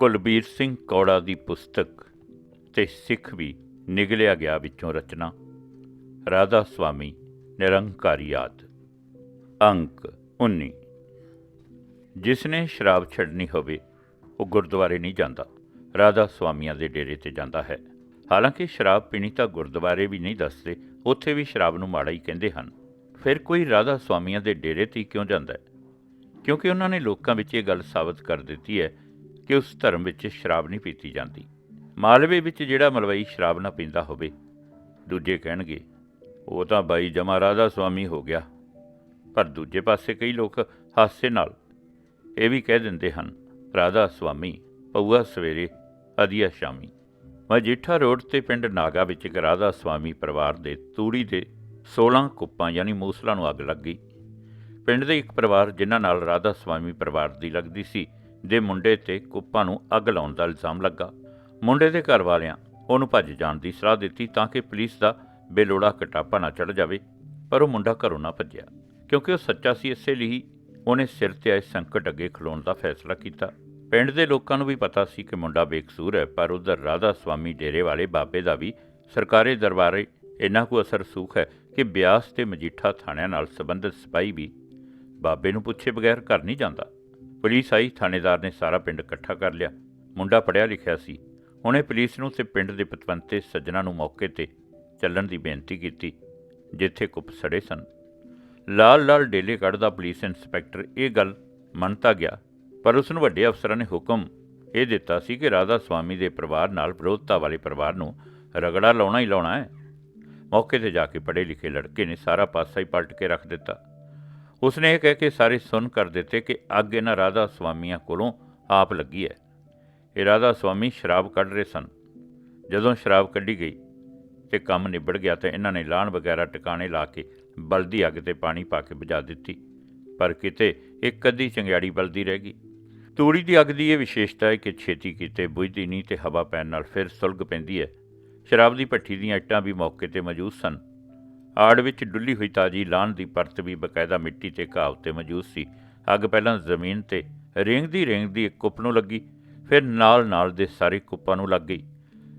ਕੁਲਬੀਰ ਸਿੰਘ ਕੌੜਾ ਦੀ ਪੁਸਤਕ ਤੇ ਸਿੱਖ ਵੀ ਨਿਗਲਿਆ ਗਿਆ ਵਿੱਚੋਂ ਰਚਨਾ। ਰਾਧਾ ਸੁਆਮੀ, ਨਿਰੰਕਾਰੀ ਆਦ। ਅੰਕ 19 ਜਿਸ ਨੇ ਸ਼ਰਾਬ ਛੱਡਣੀ ਹੋਵੇ, ਉਹ ਗੁਰਦੁਆਰੇ ਨਹੀਂ ਜਾਂਦਾ। ਰਾਧਾ ਸੁਆਮੀਆਂ ਦੇ ਡੇਰੇ ਤੇ ਜਾਂਦਾ ਹੈ। ਹਾਲਾਂਕਿ ਸ਼ਰਾਬ ਪੀਣੀ ਤਾਂ ਗੁਰਦੁਆਰੇ ਵੀ ਨਹੀਂ ਦੱਸਦੇ, ਉੱਥੇ ਵੀ ਸ਼ਰਾਬ ਨੂੰ ਮਾੜਾ ਹੀ ਕਹਿੰਦੇ ਹਨ। ਫਿਰ ਕੋਈ ਰਾਧਾ ਸੁਆਮੀਆਂ ਦੇ ਡੇਰੇ ਤੇ ਹੀ ਕਿਉਂ ਜਾਂਦਾ ਹੈ? ਕਿਉਂਕਿ ਉਹਨਾਂ ਨੇ ਲੋਕਾਂ ਵਿੱਚ ਇਹ ਗੱਲ ਸਾਬਤ ਕਰ ਦਿੱਤੀ ਹੈ ਕਿ ਉਸ ਧਰਮ ਵਿੱਚ ਸ਼ਰਾਬ ਨਹੀਂ ਪੀਤੀ ਜਾਂਦੀ। ਮਾਲਵੇ ਵਿੱਚ ਜਿਹੜਾ ਮਲਵਈ ਸ਼ਰਾਬ ਨਾ ਪੀਂਦਾ ਹੋਵੇ, ਦੂਜੇ ਕਹਿਣਗੇ, ਉਹ ਤਾਂ ਬਾਈ ਜਮਾ ਰਾਧਾ ਸੁਆਮੀ ਹੋ ਗਿਆ। ਪਰ ਦੂਜੇ ਪਾਸੇ ਕਈ ਲੋਕ ਹਾਸੇ ਨਾਲ ਇਹ ਵੀ ਕਹਿ ਦਿੰਦੇ ਹਨ, ਰਾਧਾ ਸੁਆਮੀ, ਪਊਆ ਸਵੇਰੇ, ਅਧੀਆ ਸ਼ਾਮੀ। ਮਜੀਠਾ ਰੋਡ ਤੇ ਪਿੰਡ ਨਾਗਾ ਵਿੱਚ ਇੱਕ ਰਾਧਾ ਸੁਆਮੀ ਪਰਿਵਾਰ ਦੇ ਤੂੜੀ ਦੇ 16 ਕੁੱਪਾਂ ਯਾਨੀ ਮੂਸਲਾਂ ਨੂੰ ਅੱਗ ਲੱਗ ਗਈ। ਪਿੰਡ ਦੇ ਇੱਕ ਪਰਿਵਾਰ ਜਿਨ੍ਹਾਂ ਨਾਲ ਰਾਧਾ ਸੁਆਮੀ ਪਰਿਵਾਰ ਦੀ ਲੱਗਦੀ ਸੀ ਦੇ ਮੁੰਡੇ ਤੇ ਕੁੱਪਾਂ ਨੂੰ ਅੱਗ ਲਾਉਣ ਦਾ ਇਲਜ਼ਾਮ ਲੱਗਾ, ਮੁੰਡੇ ਦੇ ਘਰ ਵਾਲਿਆਂ ਉਹਨੂੰ ਭੱਜ ਜਾਣ ਦੀ ਸਲਾਹ ਦਿੱਤੀ ਤਾਂ ਕਿ ਪੁਲਿਸ ਦਾ ਬੇਲੋੜਾ ਕਟਾਪਾ ਨਾ ਚੜ ਜਾਵੇ, ਪਰ ਉਹ ਮੁੰਡਾ ਘਰੋਂ ਨਾ ਭੱਜਿਆ, ਕਿਉਂਕਿ ਉਹ ਸੱਚਾ ਸੀ ਇਸੇ ਲਈ ਉਹਨੇ ਸਿਰ ਤੇ ਆਏ ਸੰਕਟ ਅੱਗੇ ਖਲੋਣ ਦਾ ਫੈਸਲਾ ਕੀਤਾ। ਪਿੰਡ ਦੇ ਲੋਕਾਂ ਨੂੰ ਵੀ ਪਤਾ ਸੀ ਕਿ ਮੁੰਡਾ ਬੇਕਸੂਰ ਹੈ, ਪਰ ਉਧਰ ਰਾਧਾ ਸਵਾਮੀ ਡੇਰੇ ਵਾਲੇ ਬਾਬੇ ਦਾ ਵੀ ਸਰਕਾਰੀ ਦਰਬਾਰੇ ਇੰਨਾ ਕੁ ਅਸਰ ਸੂਖ ਹੈ ਕਿ ਬਿਆਸ ਤੇ ਮਜੀਠਾ ਥਾਣਿਆਂ ਨਾਲ ਸੰਬੰਧਿਤ ਸਿਪਾਹੀ ਵੀ ਬਾਬੇ ਨੂੰ ਪੁੱਛੇ ਬਗੈਰ ਘਰ ਨਹੀਂ ਜਾਂਦਾ। ਪੁਲਿਸ ਆਈ, ਥਾਣੇਦਾਰ ਨੇ ਸਾਰਾ ਪਿੰਡ ਇਕੱਠਾ ਕਰ ਲਿਆ। ਮੁੰਡਾ ਪੜਿਆ ਲਿਖਿਆ ਸੀ। ਉਹਨੇ ਪੁਲਿਸ ਨੂੰ ਤੇ ਪਿੰਡ ਦੇ ਪਤਵੰਤੇ ਸੱਜਣਾ ਨੂੰ ਮੌਕੇ ਤੇ ਚੱਲਣ ਦੀ ਬੇਨਤੀ ਕੀਤੀ, ਜਿੱਥੇ ਕੁੱਪ ਸੜੇ ਸਨ। ਲਾਲ ਲਾਲ ਡੇਲੇ ਕੱਢਦਾ ਪੁਲਿਸ ਇੰਸਪੈਕਟਰ ਇਹ ਗੱਲ ਮੰਨਤਾ ਗਿਆ, ਪਰ ਉਸ ਨੂੰ ਵੱਡੇ ਅਫਸਰਾਂ ਨੇ ਹੁਕਮ ਇਹ ਦਿੱਤਾ ਸੀ ਕਿ ਰਾਧਾ ਸਵਾਮੀ ਦੇ ਪਰਿਵਾਰ ਨਾਲ ਵਿਰੋਧਤਾ ਵਾਲੇ ਪਰਿਵਾਰ ਨੂੰ ਰਗੜਾ ਲਾਉਣਾ ਹੀ ਲਾਉਣਾ ਹੈ। ਮੌਕੇ ਤੇ ਜਾ ਕੇ ਪੜ੍ਹੇ ਲਿਖੇ ਲੜਕੇ ਨੇ ਸਾਰਾ ਪਾਸਾ ਹੀ ਪਲਟ ਕੇ ਰੱਖ ਦਿੱਤਾ। ਉਸਨੇ ਇਹ ਕਹਿ ਕੇ ਸਾਰੇ ਸੁਣ ਕਰ ਦਿੱਤੇ ਕਿ ਅੱਗ ਇਹਨਾਂ ਰਾਧਾ ਸੁਆਮੀਆਂ ਕੋਲੋਂ ਆਪ ਲੱਗੀ ਹੈ। ਇਹ ਰਾਧਾ ਸੁਆਮੀ ਸ਼ਰਾਬ ਕੱਢ ਰਹੇ ਸਨ। ਜਦੋਂ ਸ਼ਰਾਬ ਕੱਢੀ ਗਈ ਤੇ ਕੰਮ ਨਿਬੜ ਗਿਆ ਤਾਂ ਇਹਨਾਂ ਨੇ ਲਾਣ ਵਗੈਰਾ ਟਿਕਾਣੇ ਲਾ ਕੇ ਬਲਦੀ ਅੱਗ ਤੇ ਪਾਣੀ ਪਾ ਕੇ ਬੁਝਾ ਦਿੱਤੀ। ਪਰ ਕਿਤੇ ਇੱਕ ਅੱਧੀ ਚੰਗਿਆੜੀ ਬਲਦੀ ਰਹਿ ਗਈ। ਤੂੜੀ ਦੀ ਅੱਗ ਦੀ ਇਹ ਵਿਸ਼ੇਸ਼ਤਾ ਹੈ ਕਿ ਛੇਤੀ ਕੀਤੇ ਬੁਝਦੀ ਨਹੀਂ ਤੇ ਹਵਾ ਪੈਣ ਨਾਲ ਫਿਰ ਸੁਲਗ ਪੈਂਦੀ ਹੈ। ਸ਼ਰਾਬ ਦੀ ਭੱਠੀ ਦੀਆਂ ਇੱਟਾਂ ਵੀ ਮੌਕੇ ਤੇ ਮੌਜੂਦ ਸਨ। ਆੜ ਵਿੱਚ ਡੁੱਲੀ ਹੋਈ ਤਾਜੀ ਲਾਣ ਦੀ ਪਰਤ ਵੀ ਬਕਾਇਦਾ ਮਿੱਟੀ ਤੇ ਘਾਹ ਉੱਤੇ ਮੌਜੂਦ ਸੀ। ਅੱਗ ਪਹਿਲਾਂ ਜ਼ਮੀਨ ਤੇ ਰੇਂਗਦੀ ਰੇਂਗਦੀ ਇੱਕ ਕੁੱਪ ਨੂੰ ਲੱਗੀ, ਫਿਰ ਨਾਲ ਨਾਲ ਦੇ ਸਾਰੇ ਕੁੱਪਾਂ ਨੂੰ ਲੱਗ ਗਈ।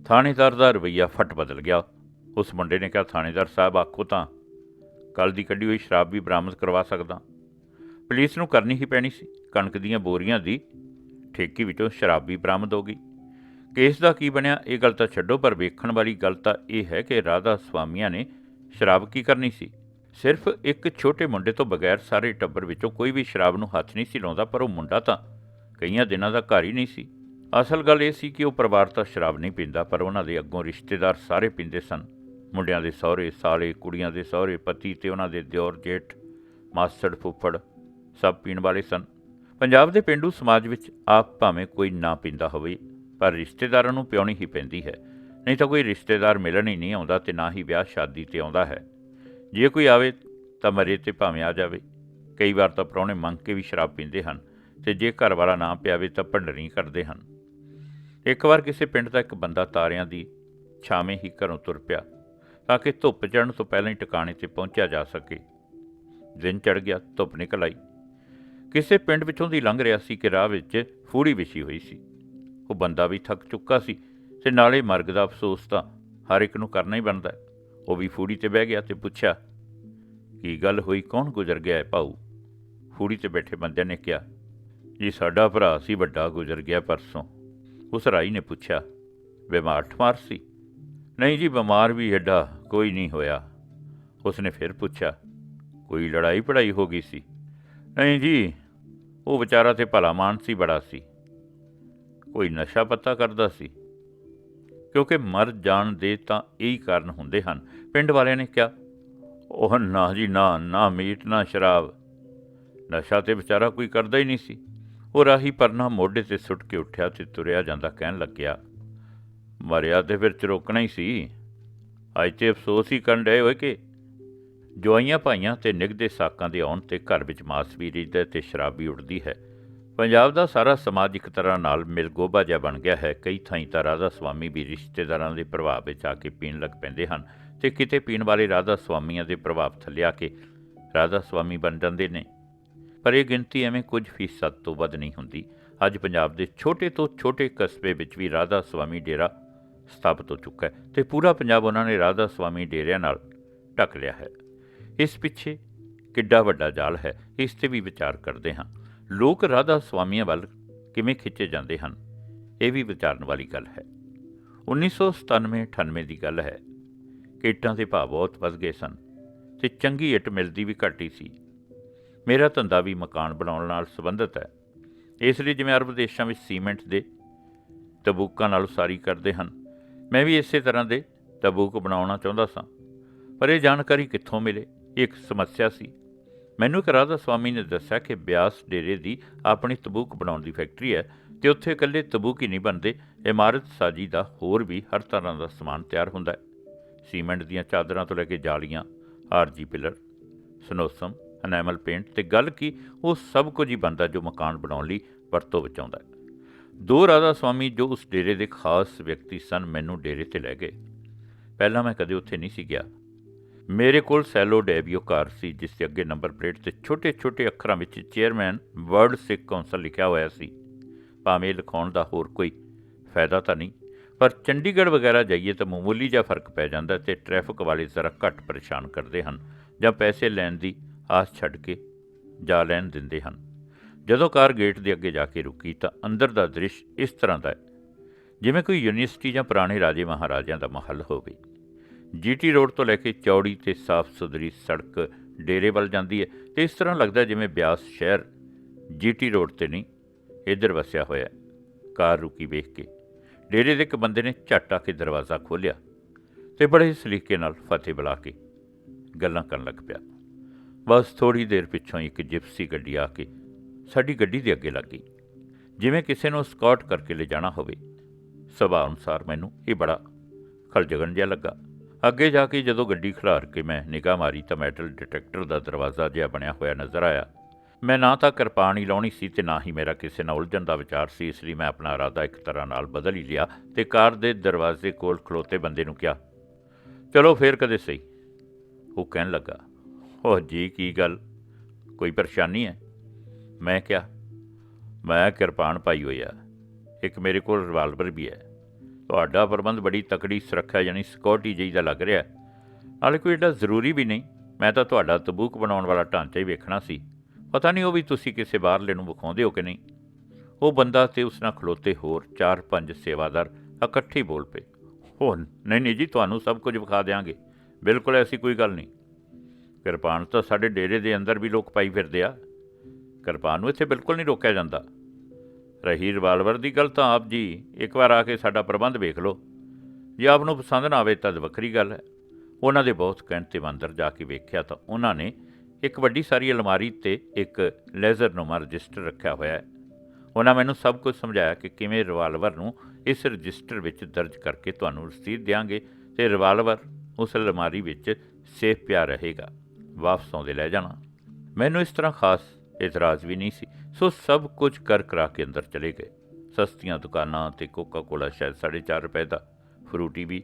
ਥਾਣੇਦਾਰ ਦਾ ਰਵਈਆ ਫਟ ਬਦਲ ਗਿਆ। ਉਸ ਮੁੰਡੇ ਨੇ ਕਿਹਾ, ਥਾਣੇਦਾਰ ਸਾਹਿਬ, ਆਖੋ ਤਾਂ ਕੱਲ ਦੀ ਕੱਢੀ ਹੋਈ ਸ਼ਰਾਬ ਵੀ ਬਰਾਮਦ ਕਰਵਾ ਸਕਦਾ। ਪੁਲਿਸ ਨੂੰ ਕਰਨੀ ਹੀ ਪੈਣੀ ਸੀ। ਕਣਕ ਦੀਆਂ ਬੋਰੀਆਂ ਦੀ ਠੇਕੀ ਵਿੱਚੋਂ ਸ਼ਰਾਬ ਵੀ ਬਰਾਮਦ ਹੋ ਗਈ। ਕੇਸ ਦਾ ਕੀ ਬਣਿਆ, ਇਹ ਗੱਲ ਤਾਂ ਛੱਡੋ, ਪਰ ਵੇਖਣ ਵਾਲੀ ਗੱਲ ਤਾਂ ਇਹ ਹੈ ਕਿ ਰਾਧਾ ਸੁਆਮੀਆਂ ਨੇ ਸ਼ਰਾਬ ਕੀ ਕਰਨੀ ਸੀ? ਸਿਰਫ ਇੱਕ ਛੋਟੇ ਮੁੰਡੇ ਤੋਂ ਬਗੈਰ ਸਾਰੇ ਟੱਬਰ ਵਿੱਚੋਂ ਕੋਈ ਵੀ ਸ਼ਰਾਬ ਨੂੰ ਹੱਥ ਨਹੀਂ ਸੀ ਲਾਉਂਦਾ, ਪਰ ਉਹ ਮੁੰਡਾ ਤਾਂ ਕਈਆਂ ਦਿਨਾਂ ਦਾ ਘਰ ਹੀ ਨਹੀਂ ਸੀ। ਅਸਲ ਗੱਲ ਇਹ ਸੀ ਕਿ ਉਹ ਪਰਿਵਾਰ ਤਾਂ ਸ਼ਰਾਬ ਨਹੀਂ ਪੀਂਦਾ, ਪਰ ਉਹਨਾਂ ਦੇ ਅੱਗੋਂ ਰਿਸ਼ਤੇਦਾਰ ਸਾਰੇ ਪੀਂਦੇ ਸਨ। ਮੁੰਡਿਆਂ ਦੇ ਸਹੁਰੇ, ਸਾਲੇ, ਕੁੜੀਆਂ ਦੇ ਸਹੁਰੇ, ਪਤੀ ਤੇ ਉਹਨਾਂ ਦੇ ਦਿਓਰ, ਜੇਠ, ਮਾਸੜ, ਫੁੱਫੜ ਸਭ ਪੀਣ ਵਾਲੇ ਸਨ। ਪੰਜਾਬ ਦੇ ਪਿੰਡੂ ਸਮਾਜ ਵਿੱਚ ਆਪ ਭਾਵੇਂ ਕੋਈ ਨਾ ਪੀਂਦਾ ਹੋਵੇ, ਪਰ ਰਿਸ਼ਤੇਦਾਰਾਂ ਨੂੰ ਪਿਉਣੀ ਹੀ ਪੈਂਦੀ ਹੈ। ਨਹੀਂ ਤਾਂ ਕੋਈ ਰਿਸ਼ਤੇਦਾਰ ਮਿਲਣ ਹੀ ਨਹੀਂ ਆਉਂਦਾ ਤੇ ਨਾ ਹੀ ਵਿਆਹ ਸ਼ਾਦੀ ਤੇ ਆਉਂਦਾ ਹੈ। ਜੇ ਕੋਈ ਆਵੇ ਤਾਂ ਮਰੇ ਤੇ ਭਾਵੇਂ ਆ ਜਾਵੇ। ਕਈ ਵਾਰ ਤਾਂ ਪ੍ਰਾਹੁਣੇ ਮੰਗ ਕੇ ਵੀ ਸ਼ਰਾਬ ਪੀਂਦੇ ਹਨ ਤੇ ਜੇ ਘਰ ਵਾਲਾ ਨਾ ਪਿਆਵੇ ਤਾਂ ਭੰਡਣੀ ਕਰਦੇ ਹਨ। ਇੱਕ ਵਾਰ ਕਿਸੇ ਪਿੰਡ ਦਾ ਇੱਕ ਬੰਦਾ ਤਾਰਿਆਂ ਦੀ ਛਾਵੇਂ ਹੀ ਘਰੋਂ ਤੁਰ ਪਿਆ ਤਾਂ ਕਿ ਧੁੱਪ ਚੜ੍ਹਨ ਤੋਂ ਪਹਿਲਾਂ ਹੀ ਟਿਕਾਣੇ ਤੇ ਪਹੁੰਚਿਆ ਜਾ ਸਕੇ। ਦਿਨ ਚੜ ਗਿਆ, ਧੁੱਪ ਨਿਕਲ ਆਈ। ਕਿਸੇ ਪਿੰਡ ਵਿੱਚੋਂ ਦੀ ਲੰਘ ਰਿਹਾ ਸੀ ਕਿ ਰਾਹ ਵਿੱਚ ਫੂੜੀ ਵਿਛੀ ਹੋਈ ਸੀ। ਉਹ ਬੰਦਾ ਵੀ ਥੱਕ ਚੁੱਕਾ ਸੀ ਤੇ ਨਾਲੇ ਮਰਗ ਦਾ ਅਫਸੋਸ ਤਾਂ ਹਰ ਇੱਕ ਨੂੰ ਕਰਨਾ ਹੀ ਬਣਦਾ ਉਹ ਵੀ ਫੂੜੀ ਤੇ ਬਹਿ ਗਿਆ ਤੇ ਪੁੱਛਿਆ, ਕੀ ਗੱਲ ਹੋਈ? ਕੌਣ ਗੁਜ਼ਰ ਗਿਆ ਹੈ ਭਾਊ? ਫੂੜੀ ਤੇ ਬੈਠੇ ਬੰਦੇ ਨੇ ਕਿਹਾ, ਜੀ, ਸਾਡਾ ਭਰਾ ਸੀ, ਵੱਡਾ ਗੁਜ਼ਰ ਗਿਆ ਪਰਸੋਂ। ਉਸ ਰਾਈ ਨੇ ਪੁੱਛਿਆ, ਬਿਮਾਰ ਠਮਾਰ ਸੀ? ਨਹੀਂ ਜੀ, ਬਿਮਾਰ ਵੀ ਐਡਾ ਕੋਈ ਨਹੀਂ ਹੋਇਆ। ਉਸਨੇ ਫਿਰ ਪੁੱਛਿਆ, ਕੋਈ ਲੜਾਈ ਪੜਾਈ ਹੋ ਗਈ ਸੀ? ਨਹੀਂ ਜੀ, ਉਹ ਵਿਚਾਰਾ ਤੇ ਭਲਾ ਮਾਨਸੀ ਬੜਾ ਸੀ। ਕੋਈ ਨਸ਼ਾ ਪੱਤਾ ਕਰਦਾ ਸੀ। ਕਿਉਂਕਿ ਮਰ ਜਾਣ ਦੇ ਤਾਂ ਇਹੀ ਕਾਰਨ ਹੁੰਦੇ ਹਨ। ਪਿੰਡ ਵਾਲਿਆਂ ਨੇ ਕਿਹਾ ਉਹ ਨਾ ਜੀ, ਨਾ ਨਾ ਮੀਟ, ਨਾ ਸ਼ਰਾਬ। ਨਸ਼ਾ ਤੇ ਵਿਚਾਰਾ ਕੋਈ ਕਰਦਾ ਹੀ ਨਹੀਂ ਸੀ। ਉਹ ਰਾਹੀ ਪਰਨਾ ਮੋਢੇ ਤੇ ਸੁੱਟ ਕੇ ਉੱਠਿਆ ਤੇ ਤੁਰਿਆ ਜਾਂਦਾ ਕਹਿਣ ਲੱਗਿਆ, ਮਰਿਆ ਤੇ ਫਿਰ ਚਰੋਕਣਾ ਹੀ ਸੀ। ਅੱਜ ਤੇ ਅਫਸੋਸ ਹੀ ਕਰਨ ਡਏ ਹੋਏ ਕਿ ਜਵਾਈਆਂ ਭਾਈਆਂ ਤੇ ਨਿਗਦੇ ਸਾਕਾਂ ਦੇ ਆਉਣ ਤੇ ਘਰ ਵਿੱਚ ਮਾਸ ਵੀ ਰਿੱਝਦਾ ਤੇ ਸ਼ਰਾਬੀ ਉੱਡਦੀ ਹੈ। ਪੰਜਾਬ ਦਾ ਸਾਰਾ ਸਮਾਜ ਇੱਕ ਤਰ੍ਹਾਂ ਨਾਲ ਮਿਲਗੋਬਾ ਜਿਹਾ ਬਣ ਗਿਆ ਹੈ। ਕਈ ਥਾਈਂ ਤਾਂ ਰਾਧਾ ਸੁਆਮੀ ਵੀ ਰਿਸ਼ਤੇਦਾਰਾਂ ਦੇ ਪ੍ਰਭਾਵ ਵਿੱਚ ਆ ਕੇ ਪੀਣ ਲੱਗ ਪੈਂਦੇ ਹਨ ਤੇ ਕਿਤੇ ਪੀਣ ਵਾਲੇ ਰਾਧਾ ਸੁਆਮੀਆਂ ਦੇ ਪ੍ਰਭਾਵ ਥੱਲੇ ਆ ਕੇ ਰਾਧਾ ਸੁਆਮੀ ਬਣ ਜਾਂਦੇ ਨੇ। ਪਰ ਇਹ ਗਿਣਤੀ ਐਵੇਂ ਕੁਝ ਫੀਸਦ ਤੋਂ ਵੱਧ ਨਹੀਂ ਹੁੰਦੀ। ਅੱਜ ਪੰਜਾਬ ਦੇ ਛੋਟੇ ਤੋਂ ਛੋਟੇ ਕਸਬੇ ਵਿੱਚ ਵੀ ਰਾਧਾ ਸੁਆਮੀ ਡੇਰਾ ਸਥਾਪਿਤ ਹੋ ਚੁੱਕਾ ਹੈ ਤੇ ਪੂਰਾ ਪੰਜਾਬ ਉਹਨਾਂ ਨੇ ਰਾਧਾ ਸੁਆਮੀ ਡੇਰਿਆਂ ਨਾਲ ਢੱਕ ਲਿਆ ਹੈ। ਇਸ ਪਿੱਛੇ ਕਿੱਡਾ ਵੱਡਾ ਜਾਲ ਹੈ, ਇਸ ਤੇ ਵੀ ਵਿਚਾਰ ਕਰਦੇ ਹਾਂ। ਲੋਕ ਰਾਧਾ ਸੁਆਮੀਆਂ ਵੱਲ ਕਿਵੇਂ ਖਿੱਚੇ ਜਾਂਦੇ ਹਨ, ਇਹ ਵੀ ਵਿਚਾਰਨ ਵਾਲੀ ਗੱਲ ਹੈ। 1997-98 ਦੀ ਗੱਲ ਹੈ ਕਿ ਇੱਟਾਂ ਦੇ ਭਾਅ ਬਹੁਤ ਵੱਧ ਗਏ ਸਨ ਤੇ ਚੰਗੀ ਇੱਟ ਮਿਲਦੀ ਵੀ ਘੱਟ ਹੀ ਸੀ। ਮੇਰਾ ਧੰਦਾ ਵੀ ਮਕਾਨ ਬਣਾਉਣ ਨਾਲ ਸੰਬੰਧਿਤ ਹੈ। ਇਸ ਲਈ ਜਿਵੇਂ ਅਰਬ ਦੇਸ਼ਾਂ ਵਿੱਚ ਸੀਮੈਂਟ ਦੇ ਤਬੂਕਾਂ ਨਾਲ ਉਸਾਰੀ ਕਰਦੇ ਹਨ, ਮੈਂ ਵੀ ਇਸੇ ਤਰ੍ਹਾਂ ਦੇ ਤਬੂਕ ਬਣਾਉਣਾ ਚਾਹੁੰਦਾ ਸਾਂ। ਪਰ ਇਹ ਜਾਣਕਾਰੀ ਕਿੱਥੋਂ ਮਿਲੇ? ਇਹ ਇੱਕ ਸਮੱਸਿਆ ਸੀ। ਮੈਨੂੰ ਇੱਕ ਰਾਧਾ ਸਵਾਮੀ ਨੇ ਦੱਸਿਆ ਕਿ ਬਿਆਸ ਡੇਰੇ ਦੀ ਆਪਣੀ ਤਬੂਕ ਬਣਾਉਣ ਦੀ ਫੈਕਟਰੀ ਹੈ ਤੇ ਉੱਥੇ ਇਕੱਲੇ ਤਬੂਕ ਹੀ ਨਹੀਂ ਬਣਦੇ, ਇਮਾਰਤ ਸਾਜੀ ਦਾ ਹੋਰ ਵੀ ਹਰ ਤਰ੍ਹਾਂ ਦਾ ਸਮਾਨ ਤਿਆਰ ਹੁੰਦਾ ਹੈ। ਸੀਮੈਂਟ ਦੀਆਂ ਚਾਦਰਾਂ ਤੋਂ ਲੈ ਕੇ ਜਾਲੀਆਂ ਆਰਜੀ ਪਿਲਰ, ਸਨੋਸਮ, ਅਨੈਮਲ ਪੇਂਟ ਤੇ ਗੱਲ ਕੀ ਉਹ ਸਭ ਕੁਝ ਹੀ ਬਣਦਾ ਜੋ ਮਕਾਨ ਬਣਾਉਣ ਲਈ ਵਰਤੋਂ ਵਿੱਚ ਆਉਂਦਾ ਹੈ। ਦੋ ਰਾਧਾ ਸਵਾਮੀ ਜੋ ਉਸ ਡੇਰੇ ਦੇ ਖਾਸ ਵਿਅਕਤੀ ਸਨ, ਮੈਨੂੰ ਡੇਰੇ ਤੇ ਲੈ ਗਏ। ਪਹਿਲਾਂ ਮੈਂ ਕਦੇ ਉੱਥੇ ਨਹੀਂ ਸੀ ਗਿਆ ਮੇਰੇ ਕੋਲ ਸੈਲੋ ਡੈਬਿਓ ਕਾਰ ਸੀ, ਜਿਸ ਦੇ ਅੱਗੇ ਨੰਬਰ ਪਲੇਟ ਤੇ ਛੋਟੇ-ਛੋਟੇ ਅੱਖਰਾਂ ਵਿੱਚ ਚੇਅਰਮੈਨ ਵਰਲਡ ਸਿੱਖ ਕੌਂਸਲ ਲਿਖਿਆ ਹੋਇਆ ਸੀ। ਭਾਵੇਂ ਲਿਖਾਉਣ ਦਾ ਹੋਰ ਕੋਈ ਫਾਇਦਾ ਤਾਂ ਨਹੀਂ, ਪਰ ਚੰਡੀਗੜ੍ਹ ਵਗੈਰਾ ਜਾਈਏ ਤਾਂ ਮਾਮੂਲੀ ਜਿਹਾ ਫ਼ਰਕ ਪੈ ਜਾਂਦਾ ਤੇ ਟ੍ਰੈਫਿਕ ਵਾਲੇ ਜ਼ਰਾ ਘੱਟ ਪਰੇਸ਼ਾਨ ਕਰਦੇ ਹਨ ਜਾਂ ਪੈਸੇ ਲੈਣ ਦੀ ਆਸ ਛੱਡ ਕੇ ਜਾ ਲੈਣ ਦਿੰਦੇ ਹਨ। ਜਦੋਂ ਕਾਰ ਗੇਟ ਦੇ ਅੱਗੇ ਜਾ ਕੇ ਰੁਕੀ ਤਾਂ ਅੰਦਰ ਦਾ ਦ੍ਰਿਸ਼ ਇਸ ਤਰ੍ਹਾਂ ਦਾ ਹੈ, ਜਿਵੇਂ ਕੋਈ ਯੂਨੀਵਰਸਿਟੀ ਜਾਂ ਪੁਰਾਣੇ ਰਾਜੇ ਮਹਾਰਾਜਿਆਂ ਦਾ ਮਹੱਲ ਹੋਵੇ। ਜੀਟੀ ਰੋਡ ਤੋਂ ਲੈ ਕੇ ਚੌੜੀ ਤੇ ਸਾਫ਼ ਸੁਥਰੀ ਸੜਕ ਡੇਰੇ ਵੱਲ ਜਾਂਦੀ ਹੈ ਤੇ ਇਸ ਤਰ੍ਹਾਂ ਲੱਗਦਾ ਜਿਵੇਂ ਬਿਆਸ ਸ਼ਹਿਰ। ਜੀਟੀ ਰੋਡ ਤੇ ਨਹੀਂ, ਇੱਧਰ ਵਸਿਆ ਹੋਇਆ ਕਾਰ ਰੁਕੀ ਵੇਖ ਕੇ। ਡੇਰੇ ਦੇ ਇੱਕ ਬੰਦੇ ਨੇ ਝੱਟ ਆ ਕੇ ਦਰਵਾਜ਼ਾ ਖੋਲ੍ਹਿਆ ਤੇ ਬੜੇ ਸਲੀਕੇ ਨਾਲ ਫਤਿਹ ਬੁਲਾ ਕੇ ਗੱਲਾਂ ਕਰਨ ਲੱਗ ਪਿਆ। ਬਸ ਥੋੜੀ ਦੇਰ ਪਿੱਛੋਂ ਇੱਕ ਜਿਪਸੀ ਗੱਡੀ ਆ ਕੇ ਸਾਡੀ ਗੱਡੀ ਦੇ ਅੱਗੇ ਲੱਗ ਗਈ। ਜਿਵੇਂ ਕਿਸੇ ਨੂੰ ਸਕਾਟ ਕਰਕੇ ਲੈ ਜਾਣਾ ਹੋਵੇ। ਸੁਭਾਅ ਅਨੁਸਾਰ ਮੈਨੂੰ ਇਹ ਬੜਾ ਖਲਜਗਨ ਜਿਹਾ ਲੱਗਾ। ਅੱਗੇ ਜਾ ਕੇ ਜਦੋਂ ਗੱਡੀ ਖਿਲਾਰ ਕੇ ਮੈਂ ਨਿਗਾਹ ਮਾਰੀ ਤਾਂ ਮੈਟਲ ਡਿਟੈਕਟਰ ਦਾ ਦਰਵਾਜ਼ਾ ਜਿਹਾ ਬਣਿਆ ਹੋਇਆ ਨਜ਼ਰ ਆਇਆ। ਮੈਂ ਨਾ ਤਾਂ ਕਿਰਪਾਨ ਹੀ ਲਾਉਣੀ ਸੀ ਤੇ ਨਾ ਹੀ ਮੇਰਾ ਕਿਸੇ ਨਾਲ ਉਲਝਣ ਦਾ ਵਿਚਾਰ ਸੀ, ਇਸ ਲਈ ਮੈਂ ਆਪਣਾ ਇਰਾਦਾ ਇੱਕ ਤਰ੍ਹਾਂ ਨਾਲ ਬਦਲ ਹੀ ਲਿਆ ਤੇ ਕਾਰ ਦੇ ਦਰਵਾਜ਼ੇ ਕੋਲ ਖਲੋਤੇ ਬੰਦੇ ਨੂੰ ਕਿਹਾ, ਚਲੋ ਫੇਰ ਕਦੇ ਸਹੀ। ਉਹ ਕਹਿਣ ਲੱਗਾ ਉਹ ਜੀ, ਕੀ ਗੱਲ? ਕੋਈ ਪਰੇਸ਼ਾਨੀ ਹੈ? ਮੈਂ ਕਿਹਾ, ਮੈਂ ਕਿਰਪਾਨ ਪਾਈ ਹੋਈ ਆ। ਇੱਕ ਮੇਰੇ ਕੋਲ ਰਿਵਾਲਵਰ ਵੀ ਹੈ। ਤੁਹਾਡਾ ਪ੍ਰਬੰਧ ਬੜੀ ਤਕੜੀ ਸੁਰੱਖਿਆ ਯਾਨੀ ਸਿਕਿਉਰਿਟੀ ਜਿਹੀ ਦਾ ਲੱਗ ਰਿਹਾ। ਹਾਲੇ ਕੋਈ ਏਡਾ ਜ਼ਰੂਰੀ ਵੀ ਨਹੀਂ। ਮੈਂ ਤਾਂ ਤੁਹਾਡਾ ਤਬੂਕ ਬਣਾਉਣ ਵਾਲਾ ਢਾਂਚਾ ਹੀ ਵੇਖਣਾ ਸੀ। ਪਤਾ ਨਹੀਂ ਉਹ ਵੀ ਤੁਸੀਂ ਕਿਸੇ ਬਾਹਰਲੇ ਨੂੰ ਵਿਖਾਉਂਦੇ ਹੋ ਕਿ ਨਹੀਂ। ਉਹ ਬੰਦਾ ਤੇ ਉਸ ਨਾਲ ਖਲੋਤੇ ਹੋਰ 4-5 ਸੇਵਾਦਾਰ ਇਕੱਠੇ ਬੋਲ ਪਏ। ਉਹ ਨਹੀਂ ਨਹੀਂ ਜੀ, ਤੁਹਾਨੂੰ ਸਭ ਕੁਝ ਵਿਖਾ ਦੇਵਾਂਗੇ ਬਿਲਕੁਲ ਐਸੀ ਕੋਈ ਗੱਲ ਨਹੀਂ। ਕਿਰਪਾਨ ਤਾਂ ਸਾਡੇ ਡੇਰੇ ਦੇ ਅੰਦਰ ਵੀ ਲੋਕ ਪਾਈ ਫਿਰਦੇ ਆ। ਕਿਰਪਾਨ ਨੂੰ ਇੱਥੇ ਬਿਲਕੁਲ ਨਹੀਂ ਰੋਕਿਆ ਜਾਂਦਾ। ਰਹੀ ਰਿਵਾਲਵਰ ਦੀ ਗੱਲ ਤਾਂ ਆਪ ਜੀ ਇੱਕ ਵਾਰ ਆ ਕੇ ਸਾਡਾ ਪ੍ਰਬੰਧ ਵੇਖ ਲਓ। ਜੇ ਆਪ ਨੂੰ ਪਸੰਦ ਨਾ ਆਵੇ ਤਾਂ ਵੱਖਰੀ ਗੱਲ ਹੈ। ਉਹਨਾਂ ਦੇ ਬਹੁਤ ਕਹਿਣ ਤੇ ਮੈਂ ਅੰਦਰ ਜਾ ਕੇ ਵੇਖਿਆ ਤਾਂ ਉਹਨਾਂ ਨੇ ਇੱਕ ਵੱਡੀ ਸਾਰੀ ਅਲਮਾਰੀ ਤੇ ਇੱਕ ਲੇਜ਼ਰ ਨੁਮਾ ਰਜਿਸਟਰ ਰੱਖਿਆ ਹੋਇਆ ਹੈ। ਉਹਨਾਂ ਮੈਨੂੰ ਸਭ ਕੁਝ ਸਮਝਾਇਆ ਕਿ ਕਿਵੇਂ ਰਿਵਾਲਵਰ ਨੂੰ ਇਸ ਰਜਿਸਟਰ ਵਿੱਚ ਦਰਜ ਕਰਕੇ ਤੁਹਾਨੂੰ ਰਸੀਦ ਦੇਵਾਂਗੇ ਤੇ ਰਿਵਾਲਵਰ ਉਸ ਅਲਮਾਰੀ ਵਿੱਚ ਸੇਫ ਪਿਆ ਰਹੇਗਾ। ਵਾਪਸ ਆਉਂਦੇ ਲੈ ਜਾਣਾ। ਮੈਨੂੰ ਇਸ ਤਰ੍ਹਾਂ ਖਾਸ ਇਤਰਾਜ਼ ਵੀ ਨਹੀਂ ਸੀ। ਸੋ ਸਭ ਕੁਝ ਕਰ ਕਰਾ ਕੇ ਅੰਦਰ ਚਲੇ ਗਏ। ਸਸਤੀਆਂ ਦੁਕਾਨਾਂ ਤੇ ਕੋਕਾ ਕੋਲਾ ਸ਼ਾਇਦ 4.5 ਰੁਪਏ ਦਾ, ਫਰੂਟੀ ਵੀ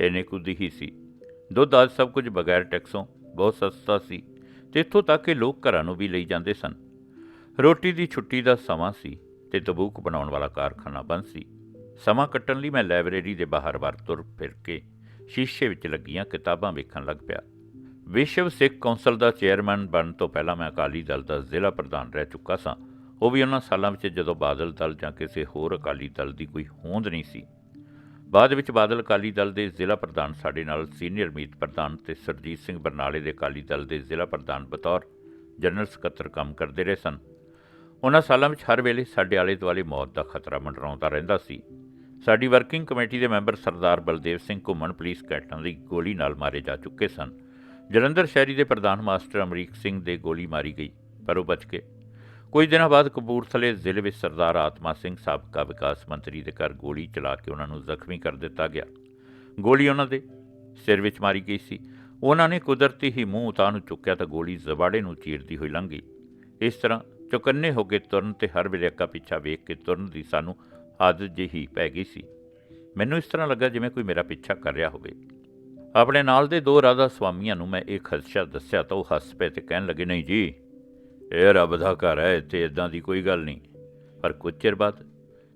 ਇੰਨੇ ਕੁ ਦੀ ਹੀ ਸੀ। ਦੁੱਧ ਆਦਿ ਸਭ ਕੁਝ ਬਗੈਰ ਟੈਕਸੋਂ ਬਹੁਤ ਸਸਤਾ ਸੀ ਤੇ ਇੱਥੋਂ ਤੱਕ ਕਿ ਲੋਕ ਘਰਾਂ ਨੂੰ ਵੀ ਲਈ ਜਾਂਦੇ ਸਨ। ਰੋਟੀ ਦੀ ਛੁੱਟੀ ਦਾ ਸਮਾਂ ਸੀ ਤੇ ਤਬੂਕ ਬਣਾਉਣ ਵਾਲਾ ਕਾਰਖਾਨਾ ਬੰਦ ਸੀ। ਸਮਾਂ ਕੱਟਣ ਲਈ ਮੈਂ ਲਾਇਬ੍ਰੇਰੀ ਦੇ ਬਾਹਰ ਵਾਰ ਤੁਰ ਫਿਰ ਕੇ ਸ਼ੀਸ਼ੇ ਵਿੱਚ ਲੱਗੀਆਂ ਕਿਤਾਬਾਂ ਵੇਖਣ ਲੱਗ ਪਿਆ। ਵਿਸ਼ਵ ਸਿੱਖ ਕੌਂਸਲ ਦਾ ਚੇਅਰਮੈਨ ਬਣਨ ਤੋਂ ਪਹਿਲਾਂ ਮੈਂ ਅਕਾਲੀ ਦਲ ਦਾ ਜ਼ਿਲ੍ਹਾ ਪ੍ਰਧਾਨ ਰਹਿ ਚੁੱਕਾ ਸਾਂ। ਉਹ ਵੀ ਉਹਨਾਂ ਸਾਲਾਂ ਵਿੱਚ ਜਦੋਂ ਬਾਦਲ ਦਲ ਜਾਂ ਕਿਸੇ ਹੋਰ ਅਕਾਲੀ ਦਲ ਦੀ ਕੋਈ ਹੋਂਦ ਨਹੀਂ ਸੀ। ਬਾਅਦ ਵਿੱਚ ਬਾਦਲ ਅਕਾਲੀ ਦਲ ਦੇ ਜ਼ਿਲ੍ਹਾ ਪ੍ਰਧਾਨ ਸਾਡੇ ਨਾਲ ਸੀਨੀਅਰ ਮੀਤ ਪ੍ਰਧਾਨ ਤੇ ਸਰਜੀਤ ਸਿੰਘ ਬਰਨਾਲੇ ਦੇ ਅਕਾਲੀ ਦਲ ਦੇ ਜ਼ਿਲ੍ਹਾ ਪ੍ਰਧਾਨ ਬਤੌਰ ਜਨਰਲ ਸਕੱਤਰ ਕੰਮ ਕਰਦੇ ਰਹੇ ਸਨ। ਉਹਨਾਂ ਸਾਲਾਂ ਵਿੱਚ ਹਰ ਵੇਲੇ ਸਾਡੇ ਆਲੇ ਦੁਆਲੇ ਮੌਤ ਦਾ ਖਤਰਾ ਮੰਡਰਾਉਂਦਾ ਰਹਿੰਦਾ ਸੀ। ਸਾਡੀ ਵਰਕਿੰਗ ਕਮੇਟੀ ਦੇ ਮੈਂਬਰ ਸਰਦਾਰ ਬਲਦੇਵ ਸਿੰਘ ਘੁੰਮਣ ਪੁਲਿਸ ਕੈਟਾਂ ਦੀ ਗੋਲੀ ਨਾਲ ਮਾਰੇ ਜਾ ਚੁੱਕੇ ਸਨ। ਜਲੰਧਰ ਸ਼ਹਿਰੀ ਦੇ ਪ੍ਰਧਾਨ ਮਾਸਟਰ ਅਮਰੀਕ ਸਿੰਘ ਦੇ ਗੋਲੀ ਮਾਰੀ ਗਈ, ਪਰ ਉਹ ਬਚ ਗਏ। ਕੁਝ ਦਿਨਾਂ ਬਾਅਦ ਕਪੂਰਥਲੇ ਜ਼ਿਲ੍ਹੇ ਵਿੱਚ ਸਰਦਾਰ ਆਤਮਾ ਸਿੰਘ ਸਾਬਕਾ ਵਿਕਾਸ ਮੰਤਰੀ ਦੇ ਘਰ ਗੋਲੀ ਚਲਾ ਕੇ ਉਹਨਾਂ ਨੂੰ ਜ਼ਖਮੀ ਕਰ ਦਿੱਤਾ ਗਿਆ। ਗੋਲੀ ਉਹਨਾਂ ਦੇ ਸਿਰ ਵਿੱਚ ਮਾਰੀ ਗਈ ਸੀ। ਉਹਨਾਂ ਨੇ ਕੁਦਰਤੀ ਹੀ ਮੂੰਹ ਉਤਾਂ ਨੂੰ ਚੁੱਕਿਆ ਤਾਂ ਗੋਲੀ ਜ਼ਬਾੜੇ ਨੂੰ ਚੀਰਦੀ ਹੋਈ ਲੰਘ ਗਈ। ਇਸ ਤਰ੍ਹਾਂ ਚੁਕੰਨੇ ਹੋ ਕੇ ਤੁਰਨ ਤੇ ਹਰ ਵੇਲੇ ਅੱਗਾ ਪਿੱਛਾ ਵੇਖ ਕੇ ਤੁਰਨ ਦੀ ਸਾਨੂੰ ਆਦਤ ਜਿਹੀ ਪੈ ਗਈ ਸੀ। ਮੈਨੂੰ ਇਸ ਤਰ੍ਹਾਂ ਲੱਗਾ ਜਿਵੇਂ ਕੋਈ ਮੇਰਾ ਪਿੱਛਾ ਕਰ ਰਿਹਾ ਹੋਵੇ। ਆਪਣੇ ਨਾਲ ਦੇ ਦੋ ਰਾਧਾ ਸਵਾਮੀਆਂ ਨੂੰ ਮੈਂ ਇਹ ਖਦਸ਼ਾ ਦੱਸਿਆ ਤਾਂ ਉਹ ਹੱਸ ਪਏ ਤੇ ਕਹਿਣ ਲੱਗੇ, ਨਹੀਂ ਜੀ, ਇਹ ਰੱਬ ਦਾ ਘਰ ਹੈ, ਇੱਥੇ ਇਦਾਂ ਦੀ ਕੋਈ ਗੱਲ ਨਹੀਂ। ਪਰ ਕੁਝ ਚਿਰ ਬਾਅਦ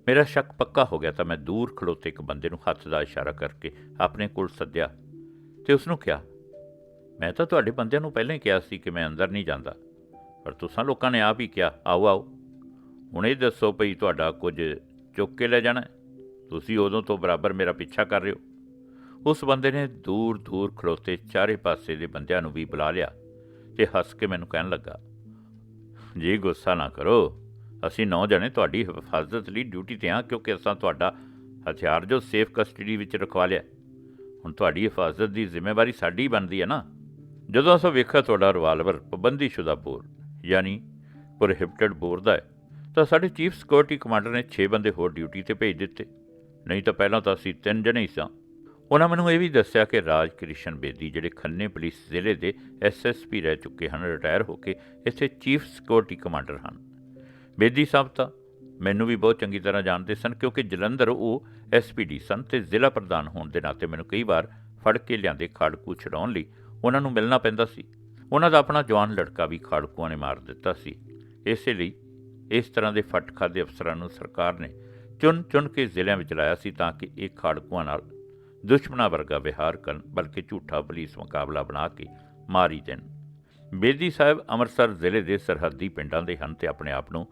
ਮੇਰਾ ਸ਼ੱਕ ਪੱਕਾ ਹੋ ਗਿਆ ਤਾਂ ਮੈਂ ਦੂਰ ਖਲੋਤੇ ਇੱਕ ਬੰਦੇ ਨੂੰ ਹੱਥ ਦਾ ਇਸ਼ਾਰਾ ਕਰਕੇ ਆਪਣੇ ਕੋਲ ਸੱਦਿਆ ਤੇ ਉਸ ਨੂੰ ਕਿਹਾ, ਮੈਂ ਤਾਂ ਤੁਹਾਡੇ ਬੰਦਿਆਂ ਨੂੰ ਪਹਿਲਾਂ ਹੀ ਕਿਹਾ ਸੀ ਕਿ ਮੈਂ ਅੰਦਰ ਨਹੀਂ ਜਾਂਦਾ, ਪਰ ਤੁਸੀਂ ਲੋਕਾਂ ਨੇ ਆਪ ਹੀ ਕਿਹਾ, ਆਓ ਆਓ। ਹੁਣ ਇਹ ਦੱਸੋ ਭਈ ਤੁਹਾਡਾ ਕੁਝ ਚੁੱਕ ਕੇ ਲੈ ਜਾਣਾ ਤੁਸੀਂ ਉਦੋਂ ਤੋਂ ਬਰਾਬਰ ਮੇਰਾ ਪਿੱਛਾ ਕਰ ਰਹੇ ਹੋ। ਉਸ ਬੰਦੇ ਨੇ ਦੂਰ ਦੂਰ ਖਲੋਤੇ ਚਾਰੇ ਪਾਸੇ ਦੇ ਬੰਦਿਆਂ ਨੂੰ ਵੀ ਬੁਲਾ ਲਿਆ ਤੇ ਹੱਸ ਕੇ ਮੈਨੂੰ ਕਹਿਣ ਲੱਗਾ, ਜੀ, ਗੁੱਸਾ ਨਾ ਕਰੋ। ਅਸੀਂ ਨੌ ਜਣੇ ਤੁਹਾਡੀ ਹਿਫਾਜ਼ਤ ਲਈ ਡਿਊਟੀ ਤੇ ਹਾਂ ਕਿਉਂਕਿ ਅਸਾਂ ਤੁਹਾਡਾ ਹਥਿਆਰ ਜੋ ਸੇਫ ਕਸਟਡੀ ਵਿੱਚ ਰਖਵਾ ਲਿਆ। ਹੁਣ ਤੁਹਾਡੀ ਹਿਫਾਜ਼ਤ ਦੀ ਜ਼ਿੰਮੇਵਾਰੀ ਸਾਡੀ ਬਣਦੀ ਹੈ ਨਾ। ਜਦੋਂ ਅਸਾਂ ਵੇਖਿਆ ਤੁਹਾਡਾ ਰਿਵਾਲਵਰ ਪਾਬੰਦੀਸ਼ੁਦਾ ਬੋਰ, ਯਾਨੀ ਪ੍ਰੋਹਿਬਿਟਡ ਬੋਰ ਦਾ ਹੈ, ਤਾਂ ਸਾਡੇ ਚੀਫ ਸਿਕਿਉਰਿਟੀ ਕਮਾਂਡਰ ਨੇ 6 ਬੰਦੇ ਹੋਰ ਡਿਊਟੀ ਤੇ ਭੇਜ ਦਿੱਤੇ। ਨਹੀਂ ਤਾਂ ਪਹਿਲਾਂ ਤਾਂ ਅਸੀਂ ਤਿੰਨ ਜਣੇ ਹੀ ਸਾਂ। ਉਹਨਾਂ ਮੈਨੂੰ ਇਹ ਵੀ ਦੱਸਿਆ ਕਿ ਰਾਜ ਕ੍ਰਿਸ਼ਨ ਬੇਦੀ ਜਿਹੜੇ ਖੰਨੇ ਪੁਲਿਸ ਜ਼ਿਲ੍ਹੇ ਦੇ ਐਸਐਸਪੀ ਰਹਿ ਚੁੱਕੇ ਹਨ, ਰਿਟਾਇਰ ਹੋ ਕੇ ਇੱਥੇ ਚੀਫ ਸਿਕਿਉਰਿਟੀ ਕਮਾਂਡਰ ਹਨ। ਬੇਦੀ ਸਾਹਿਬ ਤਾਂ ਮੈਨੂੰ ਵੀ ਬਹੁਤ ਚੰਗੀ ਤਰ੍ਹਾਂ ਜਾਣਦੇ ਸਨ ਕਿਉਂਕਿ ਜਲੰਧਰ ਉਹ ਐਸਪੀਡੀ ਸਨ ਤੇ ਜ਼ਿਲ੍ਹਾ ਪ੍ਰਧਾਨ ਹੋਣ ਦੇ ਨਾਤੇ ਮੈਨੂੰ ਕਈ ਵਾਰ ਫੜ ਕੇ ਲਿਆਂਦੇ ਖਾੜਕੂ ਛਡਾਉਣ ਲਈ ਉਹਨਾਂ ਨੂੰ ਮਿਲਣਾ ਪੈਂਦਾ ਸੀ। ਉਹਨਾਂ ਦਾ ਆਪਣਾ ਜਵਾਨ ਲੜਕਾ ਵੀ ਖਾੜਕੂਆਂ ਨੇ ਮਾਰ ਦਿੱਤਾ ਸੀ। ਇਸੇ ਲਈ ਇਸ ਤਰ੍ਹਾਂ ਦੇ ਫਟ ਖਾਦੇ ਅਫਸਰਾਂ ਨੂੰ ਸਰਕਾਰ ਨੇ ਚੁਣ ਚੁਣ ਕੇ ਜ਼ਿਲ੍ਹਿਆਂ ਵਿੱਚ ਲਾਇਆ ਸੀ ਤਾਂ ਕਿ ਇਹ ਖਾੜਕੂਆਂ ਨਾਲ ਦੁਸ਼ਮਣਾ ਵਰਗਾ ਵਿਹਾਰ ਕਰਨ, ਬਲਕਿ ਝੂਠਾ ਪੁਲਿਸ ਮੁਕਾਬਲਾ ਬਣਾ ਕੇ ਮਾਰੀ ਦੇਣ। ਬੇਦੀ ਸਾਹਿਬ ਅੰਮ੍ਰਿਤਸਰ ਜ਼ਿਲ੍ਹੇ ਦੇ ਸਰਹੱਦੀ ਪਿੰਡਾਂ ਦੇ ਹਨ ਤੇ ਆਪਣੇ ਆਪ ਨੂੰ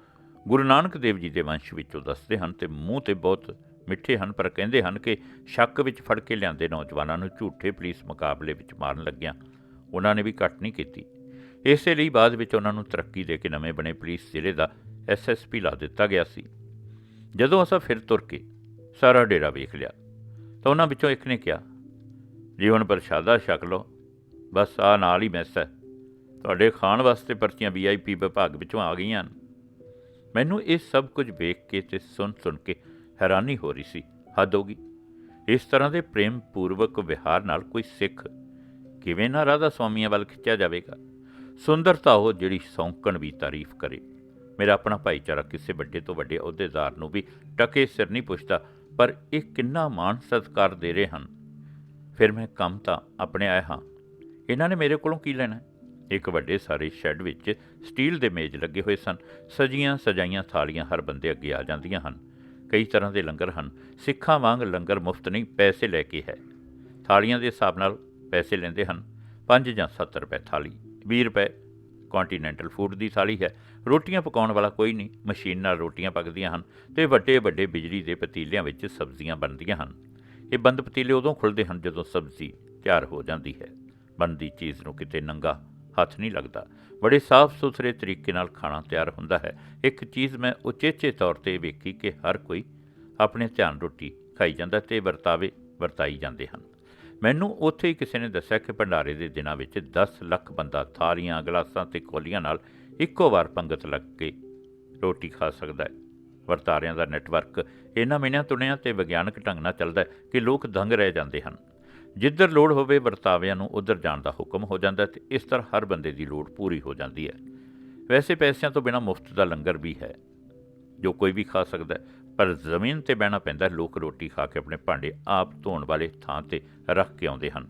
ਗੁਰੂ ਨਾਨਕ ਦੇਵ ਜੀ ਦੇ ਵੰਸ਼ ਵਿੱਚੋਂ ਦੱਸਦੇ ਹਨ ਤੇ ਮੂੰਹ ਤੇ ਬਹੁਤ ਮਿੱਠੇ ਹਨ, ਪਰ ਕਹਿੰਦੇ ਹਨ ਕਿ ਸ਼ੱਕ ਵਿੱਚ ਫੜ ਕੇ ਲਿਆਂਦੇ ਨੌਜਵਾਨਾਂ ਨੂੰ ਝੂਠੇ ਪੁਲਿਸ ਮੁਕਾਬਲੇ ਵਿੱਚ ਮਾਰਨ ਲੱਗਿਆ ਉਹਨਾਂ ਨੇ ਵੀ ਘੱਟ ਨਹੀਂ ਕੀਤੀ। ਇਸੇ ਲਈ ਬਾਅਦ ਵਿੱਚ ਉਹਨਾਂ ਨੂੰ ਤਰੱਕੀ ਦੇ ਕੇ ਨਵੇਂ ਬਣੇ ਪੁਲਿਸ ਜ਼ਿਲ੍ਹੇ ਦਾ ਐਸਐਸਪੀ ਲਾ ਦਿੱਤਾ ਗਿਆ ਸੀ। ਜਦੋਂ ਅਸਾਂ ਫਿਰ ਤੁਰ ਕੇ ਸਾਰਾ ਡੇਰਾ ਵੇਖ ਲਿਆ ਤਾਂ ਉਹਨਾਂ ਵਿੱਚੋਂ ਇੱਕ ਨੇ ਕਿਹਾ ਜੀ ਹੁਣ ਪ੍ਰਸ਼ਾਦਾ ਛਕ ਲਓ, ਬਸ ਆ ਨਾਲ ਹੀ ਮੈਸ ਹੈ। ਤੁਹਾਡੇ ਖਾਣ ਵਾਸਤੇ ਪਰਚੀਆਂ ਵੀਆਈਪੀ ਵਿਭਾਗ ਵਿੱਚੋਂ ਆ ਗਈਆਂ ਹਨ। ਮੈਨੂੰ ਇਹ ਸਭ ਕੁਝ ਵੇਖ ਕੇ ਤੇ ਸੁਣ ਸੁਣ ਕੇ ਹੈਰਾਨੀ ਹੋ ਰਹੀ ਸੀ, ਹੱਦ ਹੋ ਗਈ। ਇਸ ਤਰ੍ਹਾਂ ਦੇ ਪ੍ਰੇਮ ਪੂਰਵਕ ਵਿਹਾਰ ਨਾਲ ਕੋਈ ਸਿੱਖ ਕਿਵੇਂ ਨਾ ਰਾਧਾ ਸਵਾਮੀਆਂ ਵੱਲ ਖਿੱਚਿਆ ਜਾਵੇਗਾ। ਸੁੰਦਰਤਾ ਉਹ ਜਿਹੜੀ ਸੌਂਕਣ ਵੀ ਤਾਰੀਫ ਕਰੇ। ਮੇਰਾ ਆਪਣਾ ਭਾਈਚਾਰਾ ਕਿਸੇ ਵੱਡੇ ਤੋਂ ਵੱਡੇ ਅਹੁਦੇਦਾਰ ਨੂੰ ਵੀ ਟਕੇ ਸਿਰ ਨਹੀਂ ਪੁੱਛਦਾ ਪਰ ਇਹ ਕਿੰਨਾ ਮਾਣ ਸਤਿਕਾਰ ਦੇ ਰਹੇ ਹਨ। ਫਿਰ ਮੈਂ ਕੰਮ ਤਾਂ ਆਪਣੇ ਆਇਆ ਹਾਂ। ਇਹਨਾਂ ਨੇ ਮੇਰੇ ਕੋਲੋਂ ਕੀ ਲੈਣਾ? ਇੱਕ ਵੱਡੇ ਸਾਰੇ ਸ਼ੈੱਡ ਵਿੱਚ ਸਟੀਲ ਦੇ ਮੇਜ਼ ਲੱਗੇ ਹੋਏ ਸਨ। ਸਜੀਆਂ ਸਜਾਈਆਂ ਥਾਲੀਆਂ ਹਰ ਬੰਦੇ ਅੱਗੇ ਆ ਜਾਂਦੀਆਂ ਹਨ। ਕਈ ਤਰ੍ਹਾਂ ਦੇ ਲੰਗਰ ਹਨ। ਸਿੱਖਾਂ ਵਾਂਗ ਲੰਗਰ ਮੁਫਤ ਨਹੀਂ, ਪੈਸੇ ਲੈ ਕੇ ਹੈ। ਥਾਲੀਆਂ ਦੇ ਹਿਸਾਬ ਨਾਲ ਪੈਸੇ ਲੈਂਦੇ ਹਨ। 5 ਜਾਂ 7 ਰੁਪਏ ਥਾਲੀ 20 ਰੁਪਏ। ਕੰਟੀਨੈਂਟਲ ਫੂਡ ਦੀ ਥਾਲੀ ਹੈ। ਰੋਟੀਆਂ ਪਕਾਉਣ ਵਾਲਾ ਕੋਈ ਨਹੀਂ, ਮਸ਼ੀਨ ਨਾਲ ਰੋਟੀਆਂ ਪੱਕਦੀਆਂ ਹਨ ਤੇ ਵੱਡੇ ਵੱਡੇ ਬਿਜਲੀ ਦੇ ਪਤੀਲਿਆਂ ਵਿੱਚ ਸਬਜ਼ੀਆਂ ਬਣਦੀਆਂ ਹਨ। ਇਹ ਬੰਦ ਪਤੀਲੇ ਉਦੋਂ ਖੁੱਲ੍ਹਦੇ ਹਨ ਜਦੋਂ ਸਬਜ਼ੀ ਤਿਆਰ ਹੋ ਜਾਂਦੀ ਹੈ। ਬਣਦੀ ਚੀਜ਼ ਨੂੰ ਕਿਤੇ ਨੰਗਾ ਹੱਥ ਨਹੀਂ ਲੱਗਦਾ। ਬੜੇ ਸਾਫ਼ ਸੁਥਰੇ ਤਰੀਕੇ ਨਾਲ ਖਾਣਾ ਤਿਆਰ ਹੁੰਦਾ ਹੈ। ਇੱਕ ਚੀਜ਼ ਮੈਂ ਉਚੇਚੇ ਤੌਰ ਤੇ ਵੇਖੀ ਕਿ ਹਰ ਕੋਈ ਆਪਣੇ ਧਿਆਨ ਰੋਟੀ ਖਾਈ ਜਾਂਦਾ ਤੇ ਵਰਤਾਵੇ, ਵਰਤਾਈ ਜਾਂਦੇ ਹਨ। ਮੈਨੂੰ ਉੱਥੇ ਹੀ ਕਿਸੇ ਨੇ ਦੱਸਿਆ ਕਿ ਭੰਡਾਰੇ ਦੇ ਦਿਨਾਂ ਵਿੱਚ 10 ਲੱਖ ਬੰਦਾ ਥਾਲੀਆਂ ਗਲਾਸਾਂ ਤੇ ਕੋਲੀਆਂ ਨਾਲ ਇੱਕੋ ਵਾਰ ਪੰਗਤ ਲੱਗ ਕੇ ਰੋਟੀ ਖਾ ਸਕਦਾ ਹੈ। ਵਰਤਾਰਿਆਂ ਦਾ ਨੈਟਵਰਕ ਇਹਨਾਂ ਮਹੀਨਿਆਂ ਤੁਣਿਆਂ ਤੇ ਵਿਗਿਆਨਕ ਢੰਗ ਨਾਲ ਚੱਲਦਾ ਹੈ ਕਿ ਲੋਕ ਦੰਗ ਰਹਿ ਜਾਂਦੇ ਹਨ। ਜਿੱਧਰ ਲੋੜ ਹੋਵੇ ਵਰਤਾਵਿਆਂ ਨੂੰ ਉਧਰ ਜਾਣ ਦਾ ਹੁਕਮ ਹੋ ਜਾਂਦਾ ਹੈ ਤੇ ਇਸ ਤਰ੍ਹਾਂ ਹਰ ਬੰਦੇ ਦੀ ਲੋੜ ਪੂਰੀ ਹੋ ਜਾਂਦੀ ਹੈ। ਵੈਸੇ ਪੈਸਿਆਂ ਤੋਂ ਬਿਨਾ ਮੁਫਤ ਦਾ ਲੰਗਰ ਵੀ ਹੈ, ਜੋ ਕੋਈ ਵੀ ਖਾ ਸਕਦਾ ਹੈ। ਪਰ ਜ਼ਮੀਨ ਤੇ ਬਹਿਣਾ ਪੈਂਦਾ ਲੋਕ ਰੋਟੀ ਖਾ ਕੇ ਆਪਣੇ ਭਾਂਡੇ ਆਪ ਧੋਣ ਵਾਲੇ ਥਾਂ ਤੇ ਰੱਖ ਕੇ ਆਉਂਦੇ ਹਨ।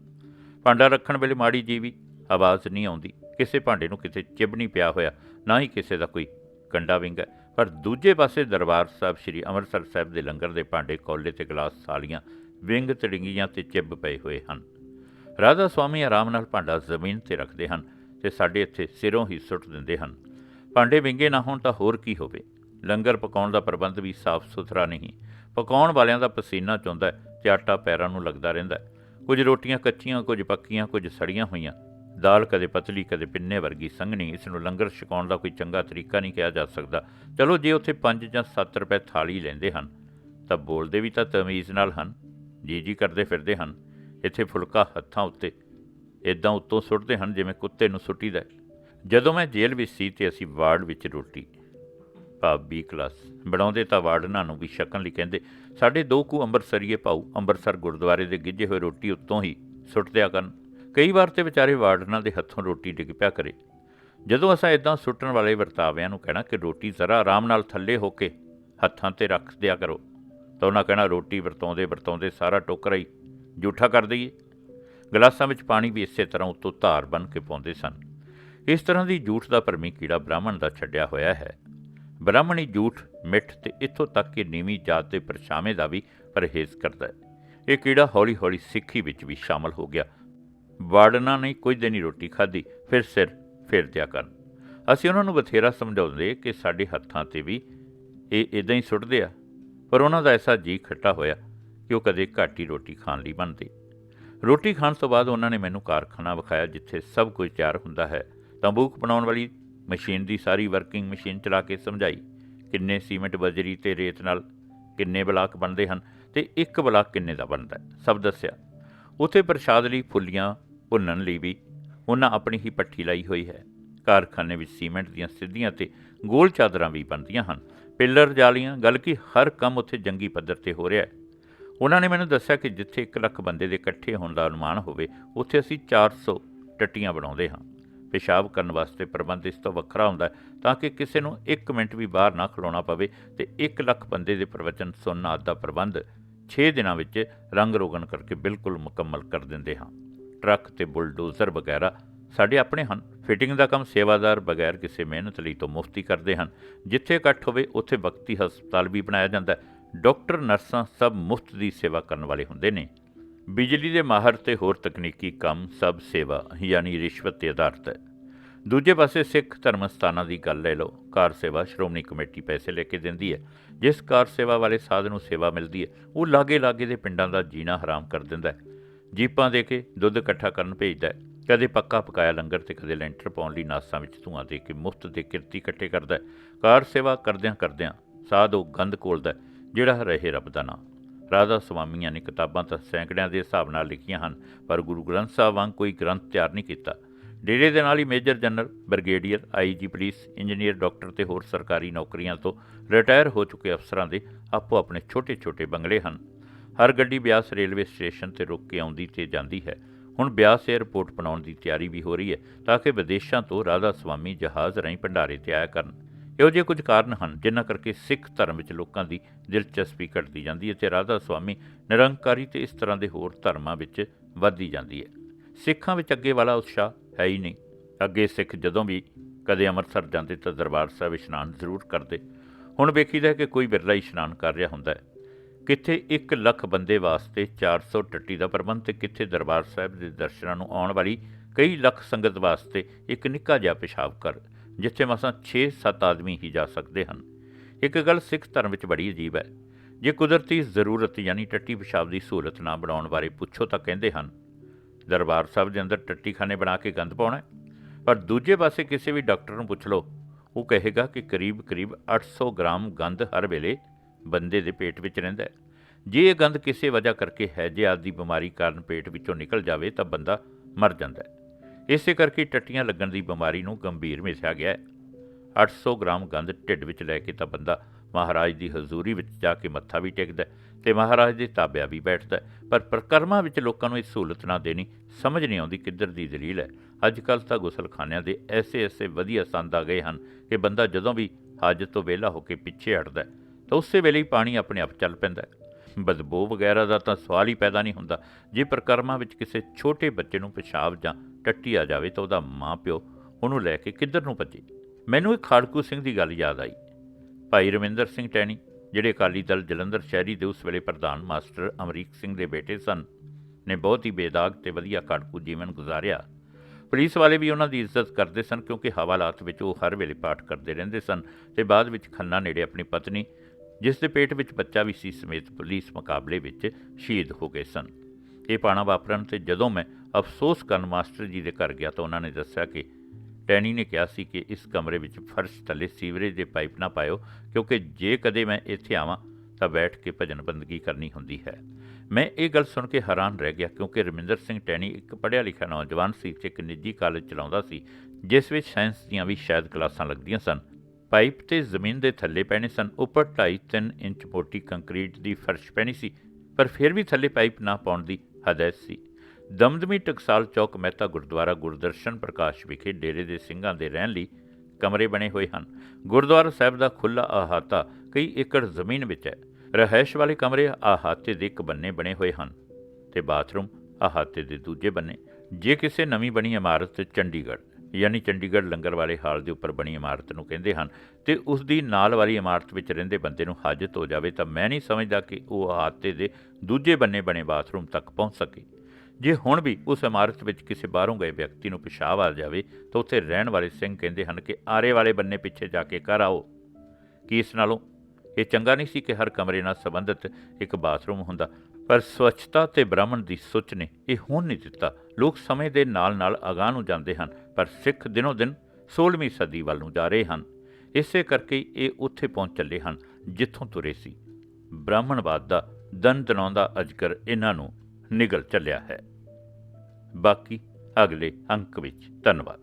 ਭਾਂਡਾ ਰੱਖਣ ਵੇਲੇ ਮਾੜੀ ਜੀ ਵੀ ਆਵਾਜ਼ ਨਹੀਂ ਆਉਂਦੀ। ਕਿਸੇ ਭਾਂਡੇ ਨੂੰ ਕਿਤੇ ਚਿਬ ਨਹੀਂ ਪਿਆ ਹੋਇਆ, ਨਾ ਹੀ ਕਿਸੇ ਦਾ ਕੋਈ ਕੰਡਾ ਵਿੰਗਾ ਹੈ। ਪਰ ਦੂਜੇ ਪਾਸੇ ਦਰਬਾਰ ਸਾਹਿਬ, ਸ੍ਰੀ ਅੰਮ੍ਰਿਤਸਰ ਸਾਹਿਬ ਦੇ ਲੰਗਰ ਦੇ ਭਾਂਡੇ ਕੌਲੇ ਤੇ ਗਲਾਸ ਸਾਲੀਆਂ ਵਿੰਗ ਤੜਿੰਗੀਆਂ ਤੇ ਚਿਬ ਪਏ ਹੋਏ ਹਨ। ਰਾਧਾ ਸਵਾਮੀ ਆਰਾਮ ਨਾਲ ਭਾਂਡਾ ਜ਼ਮੀਨ ਤੇ ਰੱਖਦੇ ਹਨ ਤੇ ਸਾਡੇ ਇੱਥੇ ਸਿਰੋਂ ਹੀ ਸੁੱਟ ਦਿੰਦੇ ਹਨ। ਭਾਂਡੇ ਵਿੰਗੇ ਨਾ ਹੋਣ ਤਾਂ ਹੋਰ ਕੀ ਹੋਵੇ। ਲੰਗਰ ਪਕਾਉਣ ਦਾ ਪ੍ਰਬੰਧ ਵੀ ਸਾਫ਼ ਸੁਥਰਾ ਨਹੀਂ। ਪਕਾਉਣ ਵਾਲਿਆਂ ਦਾ ਪਸੀਨਾ ਚੁੰਦਾ ਹੈ ਤੇ ਆਟਾ ਪੈਰਾਂ ਨੂੰ ਲੱਗਦਾ ਰਹਿੰਦਾ ਕੁਝ ਰੋਟੀਆਂ ਕੱਚੀਆਂ, ਕੁਝ ਪੱਕੀਆਂ, ਕੁਝ ਸੜੀਆਂ ਹੋਈਆਂ। ਦਾਲ ਕਦੇ ਪਤਲੀ, ਕਦੇ ਪਿੰਨੇ ਵਰਗੀ ਸੰਘਣੀ, ਇਸ ਨੂੰ ਲੰਗਰ ਛਕਾਉਣ ਦਾ ਕੋਈ ਚੰਗਾ ਤਰੀਕਾ ਨਹੀਂ ਕਿਹਾ ਜਾ ਸਕਦਾ। ਚਲੋ ਜੇ ਉੱਥੇ 5 ਜਾਂ 7 ਰੁਪਏ ਥਾਲੀ ਲੈਂਦੇ ਹਨ, ਤਾਂ ਬੋਲਦੇ ਵੀ ਤਾਂ ਤਮੀਜ਼ ਨਾਲ ਹਨ, ਜੀ ਜੀ ਕਰਦੇ ਫਿਰਦੇ ਹਨ। ਇੱਥੇ ਫੁਲਕਾ ਹੱਥਾਂ ਉੱਤੇ ਇਦਾਂ ਉੱਤੋਂ ਸੁੱਟਦੇ ਹਨ ਜਿਵੇਂ ਕੁੱਤੇ ਨੂੰ ਸੁੱਟੀਦਾ ਹੈ। ਜਦੋਂ ਮੈਂ ਜੇਲ੍ਹ ਵਿੱਚ ਸੀ ਤੇ ਅਸੀਂ ਵਾਰਡ ਵਿੱਚ ਰੋਟੀ ਭਾਵ ਭਾਬੀ ਕਲਾਸ। ਬਣਾਉਂਦੇ ਤਾਂ ਵਾਰਡਨਾਂ ਨੂੰ ਵੀ ਛਕਣ ਲਈ ਕਹਿੰਦੇ, ਸਾਡੇ ਦੋ ਕੁ ਅੰਮ੍ਰਿਤਸਰੀਏ ਭਾਊ ਅੰਮ੍ਰਿਤਸਰ ਗੁਰਦੁਆਰੇ ਦੇ ਗਿੱਜੇ ਹੋਏ ਰੋਟੀ ਉੱਤੋਂ ਹੀ ਸੁੱਟ ਦਿਆ ਕਰਨ। ਕਈ ਵਾਰ ਤੇ ਵਿਚਾਰੇ ਵਾਰਡਨਾਂ ਦੇ ਹੱਥੋਂ ਰੋਟੀ ਡਿੱਗ ਪਿਆ ਕਰੇ। ਜਦੋਂ ਅਸਾਂ ਇਦਾਂ ਸੁੱਟਣ ਵਾਲੇ ਵਰਤਾਵਿਆਂ ਨੂੰ ਕਹਿਣਾ ਕਿ ਰੋਟੀ ਜ਼ਰਾ ਆਰਾਮ ਨਾਲ ਥੱਲੇ ਹੋ ਕੇ ਹੱਥਾਂ ਤੇ ਰੱਖ ਦਿਆ ਕਰੋ, ਤਾਂ ਉਹਨਾਂ ਕਹਿਣਾ, ਰੋਟੀ ਵਰਤਾਉਂਦੇ ਵਰਤਾਉਂਦੇ ਸਾਰਾ ਟੋਕਰਾ ਹੀ ਜੂਠਾ ਕਰ ਦਈਏ। ਗਲਾਸਾਂ ਵਿੱਚ ਪਾਣੀ ਵੀ ਇਸੇ ਤਰ੍ਹਾਂ ਉੱਤੋਂ ਧਾਰ ਬਨ ਕੇ ਪਾਉਂਦੇ ਸਨ। ਇਸ ਤਰ੍ਹਾਂ ਦੀ ਜੂਠ ਦਾ ਭਰਮੀ ਕੀੜਾ ਬ੍ਰਾਹਮਣ ਦਾ ਛੱਡਿਆ ਹੋਇਆ ਹੈ। ਬ੍ਰਾਹਮਣੀ ਝੂਠ ਮਿੱਠ ਤੇ ਇੱਥੋਂ ਤੱਕ ਕਿ ਨੀਵੀਂ ਜਾਤ ਦੇ ਪਰਛਾਵੇਂ ਦਾ ਵੀ ਪਰਹੇਜ਼ ਕਰਦਾ ਹੈ। ਇਹ ਕੀੜਾ ਹੌਲੀ-ਹੌਲੀ ਸਿੱਖੀ ਵਿੱਚ ਵੀ ਸ਼ਾਮਲ ਹੋ ਗਿਆ। ਵਾਰਡਨਾਂ ਨੇ ਕੁਝ ਦਿਨ ਹੀ ਰੋਟੀ ਖਾਧੀ, ਫਿਰ ਸਿਰ ਫੇਰ ਦਿਆ ਕਰਨ। ਅਸੀਂ ਉਹਨਾਂ ਨੂੰ ਬਥੇਰਾ ਸਮਝਾਉਂਦੇ ਕਿ ਸਾਡੇ ਹੱਥਾਂ ਤੇ ਵੀ ਇਹ ਇਦਾਂ ਹੀ ਸੁੱਟਦੇ ਆ, ਪਰ ਉਹਨਾਂ ਦਾ ਐਸਾ ਜੀ ਖੱਟਾ ਹੋਇਆ ਕਿ ਉਹ ਕਦੇ ਘੱਟ ਹੀ ਰੋਟੀ ਖਾਣ ਲਈ ਬਣਦੇ। ਰੋਟੀ ਖਾਣ ਤੋਂ ਬਾਅਦ ਉਹਨਾਂ ਨੇ ਮੈਨੂੰ ਕਾਰਖਾਨਾ ਵਿਖਾਇਆ ਜਿੱਥੇ ਸਭ ਕੁਝ ਤਿਆਰ ਹੁੰਦਾ ਹੈ। ਤੰਬੂਕ ਬਣਾਉਣ ਵਾਲੀ ਮਸ਼ੀਨ ਦੀ ਸਾਰੀ ਵਰਕਿੰਗ ਮਸ਼ੀਨ ਚਲਾ ਕੇ ਸਮਝਾਈ ਕਿੰਨੇ ਸੀਮੈਂਟ ਬਜਰੀ ਤੇ ਰੇਤ ਨਾਲ ਕਿੰਨੇ ਬਲਾਕ ਬਣਦੇ ਹਨ ਤੇ ਇੱਕ ਬਲਾਕ ਕਿੰਨੇ ਦਾ ਬਣਦਾ ਸਭ ਦੱਸਿਆ। ਉਥੇ ਪ੍ਰਸ਼ਾਦ ਲਈ ਫੁੱਲੀਆਂ ਭੁੰਨਣ ਲਈ ਵੀ ਉਹਨਾਂ ਆਪਣੀ ਹੀ ਪੱਠੀ ਲਾਈ ਹੋਈ ਹੈ। ਕਾਰਖਾਨੇ ਵਿੱਚ ਸੀਮੈਂਟ ਦੀਆਂ ਸਿੱਧੀਆਂ ਤੇ ਗੋਲ ਚਾਦਰਾਂ ਵੀ ਬਣਦੀਆਂ ਹਨ। ਪਿੱਲਰ ਜਾਲੀਆਂ ਗੱਲ ਕੀ ਹਰ ਕੰਮ ਉੱਥੇ ਜੰਗੀ ਪੱਧਰ ਤੇ ਹੋ ਰਿਹਾ ਹੈ। ਉਹਨਾਂ ਨੇ ਮੈਨੂੰ ਦੱਸਿਆ ਕਿ ਜਿੱਥੇ 1 ਲੱਖ ਬੰਦੇ ਦੇ ਇਕੱਠੇ ਹੋਣ ਦਾ ਅਨੁਮਾਨ ਹੋਵੇ, ਉੱਥੇ ਅਸੀਂ 400 ਟੱਟੀਆਂ ਬਣਾਉਂਦੇ ਹਾਂ। ਪਿਸ਼ਾਬ ਕਰਨ ਵਾਸਤੇ ਪ੍ਰਬੰਧ ਇਸ ਤੋਂ ਵੱਖਰਾ ਹੁੰਦਾ ਤਾਂ ਕਿ ਕਿਸੇ ਨੂੰ 1 ਮਿੰਟ ਵੀ ਬਾਹਰ ਨਾ ਖਲੋਣਾ ਪਵੇ ਤੇ 1 ਲੱਖ ਬੰਦੇ ਦੇ ਪ੍ਰਵਚਨ ਸੁਣਨ ਆਦਿ ਦਾ ਪ੍ਰਬੰਧ 6 ਦਿਨਾਂ ਵਿੱਚ ਰੰਗ ਰੋਗਨ ਕਰਕੇ ਬਿਲਕੁਲ ਮੁਕੰਮਲ ਕਰ ਦਿੰਦੇ ਹਾਂ। ਟਰੱਕ ਤੇ ਬੁਲਡੋਜ਼ਰ ਵਗੈਰਾ ਸਾਡੇ ਆਪਣੇ ਹਨ। ਫਿਟਿੰਗ ਦਾ ਕੰਮ ਸੇਵਾਦਾਰ ਬਗੈਰ ਕਿਸੇ ਮਿਹਨਤ ਲਈ ਤੋਂ ਮੁਫਤੀ ਕਰਦੇ ਹਨ। ਜਿੱਥੇ ਇਕੱਠ ਹੋਵੇ, ਉੱਥੇ ਵਕਤੀ ਹਸਪਤਾਲ ਵੀ ਬਣਾਇਆ ਜਾਂਦਾ ਹੈ। ਡਾਕਟਰ, ਨਰਸਾਂ ਸਭ ਮੁਫਤ ਦੀ ਸੇਵਾ ਕਰਨ ਵਾਲੇ ਹੁੰਦੇ ਨੇ। ਬਿਜਲੀ ਦੇ ਮਾਹਰ ਤੇ ਹੋਰ ਤਕਨੀਕੀ ਕੰਮ ਸਭ ਸੇਵਾ, ਯਾਨੀ ਰਿਸ਼ਵਤ ਤੇ ਆਧਾਰਿਤ ਹੈ। ਦੂਜੇ ਪਾਸੇ ਸਿੱਖ ਧਰਮ ਸਥਾਨਾਂ ਦੀ ਗੱਲ ਲੈ ਲਓ, ਕਾਰ ਸੇਵਾ ਸ਼੍ਰੋਮਣੀ ਕਮੇਟੀ ਪੈਸੇ ਲੈ ਕੇ ਦਿੰਦੀ ਹੈ। ਜਿਸ ਕਾਰ ਸੇਵਾ ਵਾਲੇ ਸਾਧ ਨੂੰ ਸੇਵਾ ਮਿਲਦੀ ਹੈ, ਉਹ ਲਾਗੇ ਲਾਗੇ ਦੇ ਪਿੰਡਾਂ ਦਾ ਜੀਣਾ ਹਰਾਮ ਕਰ ਦਿੰਦਾ ਹੈ। ਜੀਪਾਂ ਦੇ ਕੇ ਦੁੱਧ ਇਕੱਠਾ ਕਰਨ ਭੇਜਦਾ ਹੈ। ਕਦੇ ਪੱਕਾ ਪਕਾਇਆ ਲੰਗਰ ਤੇ ਕਦੇ ਲੈਂਟਰ ਪਾਉਣ ਲਈ ਨਾਸਾਂ ਵਿੱਚ ਧੂਆਂ ਦੇ ਕੇ ਮੁਫਤ ਦੇ ਕਿਰਤੀ ਇਕੱਠੇ ਕਰਦਾ ਹੈ। ਕਾਰ ਸੇਵਾ ਕਰਦਿਆਂ ਕਰਦਿਆਂ ਸਾਧ ਉਹ ਗੰਧ ਕੋਲਦਾ ਜਿਹੜਾ ਰਹੇ ਰੱਬ ਦਾ ਨਾਮ। ਰਾਧਾ ਸੁਆਮੀਆਂ ਨੇ ਕਿਤਾਬਾਂ ਤਾਂ ਸੈਂਕੜਿਆਂ ਦੇ ਹਿਸਾਬ ਨਾਲ ਲਿਖੀਆਂ ਹਨ, ਪਰ ਗੁਰੂ ਗ੍ਰੰਥ ਸਾਹਿਬ ਵਾਂਗ ਕੋਈ ਗ੍ਰੰਥ ਤਿਆਰ ਨਹੀਂ ਕੀਤਾ। ਡੇਰੇ ਦੇ ਨਾਲ ਹੀ major general, brigadier IG police, engineer, doctor ਤੇ ਹੋਰ ਸਰਕਾਰੀ ਨੌਕਰੀਆਂ ਤੋਂ ਰਿਟਾਇਰ ਹੋ ਚੁੱਕੇ ਅਫਸਰਾਂ ਦੇ ਆਪੋ ਆਪਣੇ ਛੋਟੇ-ਛੋਟੇ ਬੰਗਲੇ ਹਨ। ਹਰ ਗੱਡੀ ਬਿਆਸ ਰੇਲਵੇ ਸਟੇਸ਼ਨ ਤੇ ਰੁਕ ਕੇ ਆਉਂਦੀ ਤੇ ਜਾਂਦੀ ਹੈ। ਹੁਣ ਬਿਆਸ 에ਅਰਪੋਰਟ ਬਣਾਉਣ ਦੀ ਤਿਆਰੀ ਵੀ ਹੋ ਰਹੀ ਹੈ ਤਾਂ ਕਿ ਵਿਦੇਸ਼ਾਂ ਤੋਂ ਰਾਧਾ ਸੁਆਮੀ ਜਹਾਜ਼ ਰਾਹੀਂ ਭੰਡਾਰੇ ਤੇ ਆਇਆ ਕਰਨ। ਇਹੋ ਜਿਹੇ ਕੁਝ ਕਾਰਨ ਹਨ ਜਿਨ੍ਹਾਂ ਕਰਕੇ ਸਿੱਖ ਧਰਮ ਵਿੱਚ ਲੋਕਾਂ ਦੀ ਦਿਲਚਸਪੀ ਘਟਦੀ ਜਾਂਦੀ ਹੈ ਤੇ ਰਾਧਾ ਸੁਆਮੀ ਨਿਰੰਕਾਰੀ ਤੇ ਇਸ ਤਰ੍ਹਾਂ ਦੇ ਹੋਰ ਧਰਮਾਂ ਵਿੱਚ ਵੱਧਦੀ ਜਾਂਦੀ ਹੈ। ਸਿੱਖਾਂ ਵਿੱਚ ਅੱਗੇ ਵਾਲਾ ਉਤਸ਼ਾਹ ਹੈ ਹੀ ਨਹੀਂ। ਅੱਗੇ ਸਿੱਖ ਜਦੋਂ ਵੀ ਕਦੇ ਅੰਮ੍ਰਿਤਸਰ ਜਾਂਦੇ ਤਾਂ ਦਰਬਾਰ ਸਾਹਿਬ ਇਸ਼ਨਾਨ ਜ਼ਰੂਰ ਕਰਦੇ। ਹੁਣ ਵੇਖੀਦਾ ਕਿ ਕੋਈ ਬਿਰਲਾ ਹੀ ਇਸ਼ਨਾਨ ਕਰ ਰਿਹਾ ਹੁੰਦਾ ਹੈ। ਕਿੱਥੇ 1 ਲੱਖ ਬੰਦੇ ਵਾਸਤੇ 400 ਟੱਟੀ ਦਾ ਪ੍ਰਬੰਧ ਤੇ ਕਿੱਥੇ ਦਰਬਾਰ ਸਾਹਿਬ ਦੇ ਦਰਸ਼ਨਾਂ ਨੂੰ ਆਉਣ ਵਾਲੀ ਕਈ ਲੱਖ ਸੰਗਤ ਵਾਸਤੇ ਇੱਕ ਨਿੱਕਾ ਜਿਹਾ ਪਿਸ਼ਾਬ ਕਰ ਜਿੱਥੇ ਮਸਾਂ 6-7 ਆਦਮੀ ਹੀ ਜਾ ਸਕਦੇ ਹਨ। ਇੱਕ ਗੱਲ ਸਿੱਖ ਧਰਮ ਵਿੱਚ ਬੜੀ ਅਜੀਬ ਹੈ। ਜੇ ਕੁਦਰਤੀ ਜ਼ਰੂਰਤ ਯਾਨੀ ਟੱਟੀ ਪਿਸ਼ਾਬ ਦੀ ਸਹੂਲਤ ਨਾ ਬਣਾਉਣ ਬਾਰੇ ਪੁੱਛੋ ਤਾਂ ਕਹਿੰਦੇ ਹਨ, ਦਰਬਾਰ ਸਾਹਿਬ ਦੇ ਅੰਦਰ ਟੱਟੀ ਖਾਨੇ ਬਣਾ ਕੇ ਗੰਦ ਪਾਉਣਾ ਪਰ ਦੂਜੇ ਪਾਸੇ ਕਿਸੇ ਵੀ ਡਾਕਟਰ ਨੂੰ ਪੁੱਛ ਲਓ, ਉਹ ਕਹੇਗਾ ਕਿ ਕਰੀਬ-ਕਰੀਬ 800 ਗ੍ਰਾਮ ਗੰਦ ਹਰ ਵੇਲੇ ਬੰਦੇ ਦੇ ਪੇਟ ਵਿੱਚ ਰਹਿੰਦਾ ਹੈ। ਜੇ ਇਹ ਗੰਦ ਕਿਸੇ ਵਜ੍ਹਾ ਕਰਕੇ ਹੈਜੇ ਆਦਿ ਦੀ ਬਿਮਾਰੀ ਕਾਰਨ ਪੇਟ ਵਿੱਚੋਂ ਨਿਕਲ ਜਾਵੇ ਤਾਂ ਬੰਦਾ ਮਰ ਜਾਂਦਾ ਹੈ। ਇਸੇ ਕਰਕੇ ਟੱਟੀਆਂ ਲੱਗਣ ਦੀ ਬਿਮਾਰੀ ਨੂੰ ਗੰਭੀਰ ਮਿਸਿਆ ਗਿਆ ਹੈ। 800 ਗ੍ਰਾਮ ਗੰਦ ਢਿੱਡ ਵਿੱਚ ਲੈ ਕੇ ਤਾਂ ਬੰਦਾ ਮਹਾਰਾਜ ਦੀ ਹਜ਼ੂਰੀ ਵਿੱਚ ਜਾ ਕੇ ਮੱਥਾ ਵੀ ਟੇਕਦਾ ਹੈ ਤੇ ਮਹਾਰਾਜ ਦੇ ਤਾਬਿਆ ਵੀ ਬੈਠਦਾ ਹੈ। ਪਰ ਪ੍ਰਕਰਮਾਂ ਵਿੱਚ ਲੋਕਾਂ ਨੂੰ ਇਹ ਸਹੂਲਤ ਨਾ ਦੇਣੀ ਸਮਝ ਨਹੀਂ ਆਉਂਦੀ ਕਿੱਧਰ ਦੀ ਦਲੀਲ ਹੈ। ਅੱਜ ਕੱਲ੍ਹ ਤਾਂ ਗੁਸਲਖਾਨਿਆਂ ਦੇ ਐਸੇ ਐਸੇ ਵਧੀਆ ਸੰਦ ਆ ਗਏ ਹਨ ਕਿ ਬੰਦਾ ਜਦੋਂ ਵੀ ਹਾਜਤ ਤੋਂ ਵਿਹਲਾ ਹੋ ਕੇ ਪਿੱਛੇ ਹਟਦਾ ਤਾਂ ਉਸੇ ਵੇਲੇ ਹੀ ਪਾਣੀ ਆਪਣੇ ਆਪ ਚੱਲ ਪੈਂਦਾ ਬਦਬੂ ਵਗੈਰਾ ਦਾ ਤਾਂ ਸਵਾਲ ਹੀ ਪੈਦਾ ਨਹੀਂ ਹੁੰਦਾ। ਜੇ ਪ੍ਰਕਰਮਾਂ ਵਿੱਚ ਕਿਸੇ ਛੋਟੇ ਬੱਚੇ ਨੂੰ ਪਿਸ਼ਾਬ ਜਾਂ ਟੱਟੀ ਆ ਜਾਵੇ ਤਾਂ ਉਹਦਾ ਮਾਂ ਪਿਓ ਉਹਨੂੰ ਲੈ ਕੇ ਕਿੱਧਰ ਨੂੰ ਭੱਜੇ? ਮੈਨੂੰ ਇੱਕ ਖਾੜਕੂ ਸਿੰਘ ਦੀ ਗੱਲ ਯਾਦ ਆਈ। ਭਾਈ ਰਵਿੰਦਰ ਸਿੰਘ ਟੈਣੀ, ਜਿਹੜੇ ਅਕਾਲੀ ਦਲ ਜਲੰਧਰ ਸ਼ਹਿਰੀ ਦੇ ਉਸ ਵੇਲੇ ਪ੍ਰਧਾਨ ਮਾਸਟਰ ਅਮਰੀਕ ਸਿੰਘ ਦੇ ਬੇਟੇ ਸਨ, ਨੇ ਬਹੁਤ ਹੀ ਬੇਦਾਗ ਤੇ ਵਧੀਆ ਖਾੜਕੂ ਜੀਵਨ ਗੁਜ਼ਾਰਿਆ। ਪੁਲਿਸ ਵਾਲੇ ਵੀ ਉਹਨਾਂ ਦੀ ਇੱਜ਼ਤ ਕਰਦੇ ਸਨ ਕਿਉਂਕਿ ਹਵਾਲਾਤ ਵਿੱਚ ਉਹ ਹਰ ਵੇਲੇ ਪਾਠ ਕਰਦੇ ਰਹਿੰਦੇ ਸਨ ਤੇ ਬਾਅਦ ਵਿੱਚ ਖੰਨਾ ਨੇੜੇ ਆਪਣੀ ਪਤਨੀ ਜਿਸ ਦੇ ਪੇਟ ਵਿੱਚ ਬੱਚਾ ਵੀ ਸੀ ਸਮੇਤ ਪੁਲਿਸ ਮੁਕਾਬਲੇ ਵਿੱਚ ਸ਼ਹੀਦ ਹੋ ਗਏ ਸਨ। ਇਹ ਪਾਣਾ ਵਾਪਰਨ ਤੇ ਜਦੋਂ ਮੈਂ ਅਫਸੋਸ ਕਰਨ ਮਾਸਟਰ ਜੀ ਦੇ ਘਰ ਗਿਆ ਤਾਂ ਉਹਨਾਂ ਨੇ ਦੱਸਿਆ ਕਿ ਟੈਣੀ ਨੇ ਕਿਹਾ ਸੀ ਕਿ ਇਸ ਕਮਰੇ ਵਿੱਚ ਫਰਸ਼ ਥੱਲੇ ਸੀਵਰੇਜ ਦੇ ਪਾਈਪ ਨਾ ਪਾਇਓ, ਕਿਉਂਕਿ ਜੇ ਕਦੇ ਮੈਂ ਇੱਥੇ ਆਵਾਂ ਤਾਂ ਬੈਠ ਕੇ ਭਜਨ ਬੰਦਗੀ ਕਰਨੀ ਹੁੰਦੀ ਹੈ। ਮੈਂ ਇਹ ਗੱਲ ਸੁਣ ਕੇ ਹੈਰਾਨ ਰਹਿ ਗਿਆ, ਕਿਉਂਕਿ ਰਮਿੰਦਰ ਸਿੰਘ ਟੈਣੀ ਇੱਕ ਪੜ੍ਹਿਆ ਲਿਖਿਆ ਨੌਜਵਾਨ ਸੀ ਤੇ ਇੱਕ ਨਿੱਜੀ ਕਾਲਜ ਚਲਾਉਂਦਾ ਸੀ, ਜਿਸ ਵਿੱਚ ਸਾਇੰਸ ਦੀਆਂ ਵੀ ਸ਼ਾਇਦ ਕਲਾਸਾਂ ਲੱਗਦੀਆਂ ਸਨ। ਪਾਈਪ ਤੇ ਜ਼ਮੀਨ ਦੇ ਥੱਲੇ ਪੈਣੇ ਸਨ। ਉੱਪਰ 2.5-3 ਇੰਚ ਮੋਟੀ ਕੰਕਰੀਟ ਦੀ ਫਰਸ਼ ਪੈਣੀ ਸੀ, ਪਰ ਫਿਰ ਵੀ ਥੱਲੇ ਪਾਈਪ ਨਾ ਪਾਉਣ ਦੀ ਹਦਾਇਤ ਸੀ। ਦਮਦਮੀ ਟਕਸਾਲ ਚੌਕ ਮਹਿਤਾ ਗੁਰਦੁਆਰਾ ਗੁਰਦਰਸ਼ਨ ਪ੍ਰਕਾਸ਼ ਵਿਖੇ ਡੇਰੇ ਦੇ ਸਿੰਘਾਂ ਦੇ ਰਹਿਣ ਲਈ ਕਮਰੇ ਬਣੇ ਹੋਏ ਹਨ। ਗੁਰਦੁਆਰਾ ਸਾਹਿਬ ਦਾ ਖੁੱਲਾ ਅਹਾਤਾ ਕਈ ਏਕੜ ਜ਼ਮੀਨ ਵਿੱਚ ਹੈ। ਰਹਿائش ਵਾਲੇ ਕਮਰੇ ਅਹਾਤੇ ਦੇ ਇੱਕ ਬੰਨੇ ਬਣੇ ਹੋਏ ਹਨ ਤੇ ਬਾਥਰੂਮ ਅਹਾਤੇ ਦੇ ਦੂਜੇ ਬੰਨੇ। ਜੇ ਕਿਸੇ ਨਵੀਂ ਬਣੀ ਇਮਾਰਤ ਚੰਡੀਗੜ੍ਹ ਯਾਨੀ ਚੰਡੀਗੜ੍ਹ ਲੰਗਰ ਵਾਲੇ ਹਾਲ ਦੇ ਉੱਪਰ ਬਣੀ ਇਮਾਰਤ ਨੂੰ ਕਹਿੰਦੇ ਹਨ। ਤੇ ਉਸ ਦੀ ਨਾਲ ਵਾਲੀ ਇਮਾਰਤ ਵਿੱਚ ਰਹਿੰਦੇ ਬੰਦੇ ਨੂੰ ਹਾਜਤ ਹੋ ਜਾਵੇ ਤਾਂ ਮੈਂ ਨਹੀਂ ਸਮਝਦਾ ਕਿ ਉਹ ਹਾਤੇ ਦੇ ਦੂਜੇ ਬੰਨੇ ਬਣੇ ਬਾਥਰੂਮ ਤੱਕ ਪਹੁੰਚ ਸਕੇ। ਜੇ ਹੁਣ ਵੀ ਉਸ ਇਮਾਰਤ ਵਿੱਚ ਕਿਸੇ ਬਾਹਰੋਂ ਗਏ ਵਿਅਕਤੀ ਨੂੰ ਪਿਸ਼ਾਬ ਆ ਜਾਵੇ ਤਾਂ ਉੱਥੇ ਰਹਿਣ ਵਾਲੇ ਸਿੰਘ ਕਹਿੰਦੇ ਹਨ ਕਿ ਆਰੇ ਵਾਲੇ ਬੰਨੇ ਪਿੱਛੇ ਜਾ ਕੇ ਘਰ ਆਓ। ਕਿ ਇਸ ਨਾਲੋਂ? ਇਹ ਚੰਗਾ ਨਹੀਂ ਸੀ ਕਿ ਹਰ ਕਮਰੇ ਨਾਲ ਸੰਬੰਧਿਤ ਇੱਕ ਬਾਥਰੂਮ ਹੁੰਦਾ, ਪਰ ਸਵੱਛਤਾ ਤੇ ਬ੍ਰਾਹਮਣ ਦੀ ਸੋਚ ਨੇ ਇਹ ਹੁਣ ਨਹੀਂ ਦਿੱਤਾ। ਲੋਕ ਸਮੇਂ ਦੇ ਨਾਲ-ਨਾਲ ਅਗਾਂਹ ਨੂੰ ਜਾਂਦੇ ਹਨ ਪਰ ਸਿੱਖ ਦਿਨੋ ਦਿਨ 16ਵੀਂ ਸਦੀ ਵੱਲ ਨੂੰ ਜਾ ਰਹੇ ਹਨ। ਇਸੇ ਕਰਕੇ ਇਹ ਉੱਥੇ ਪਹੁੰਚ ਚੱਲੇ ਹਨ, ਜਿੱਥੋਂ ਤੁਰੇ ਸੀ। ਬ੍ਰਾਹਮਣਵਾਦ ਦਾ ਦਨ ਦਨਾਉਂਦਾ ਅਜਕਰ ਇਹਨਾਂ ਨੂੰ ਨਿਗਲ ਚੱਲਿਆ ਹੈ। ਬਾਕੀ ਅਗਲੇ ਅੰਕ ਵਿੱਚ ਧੰਨਵਾਦ।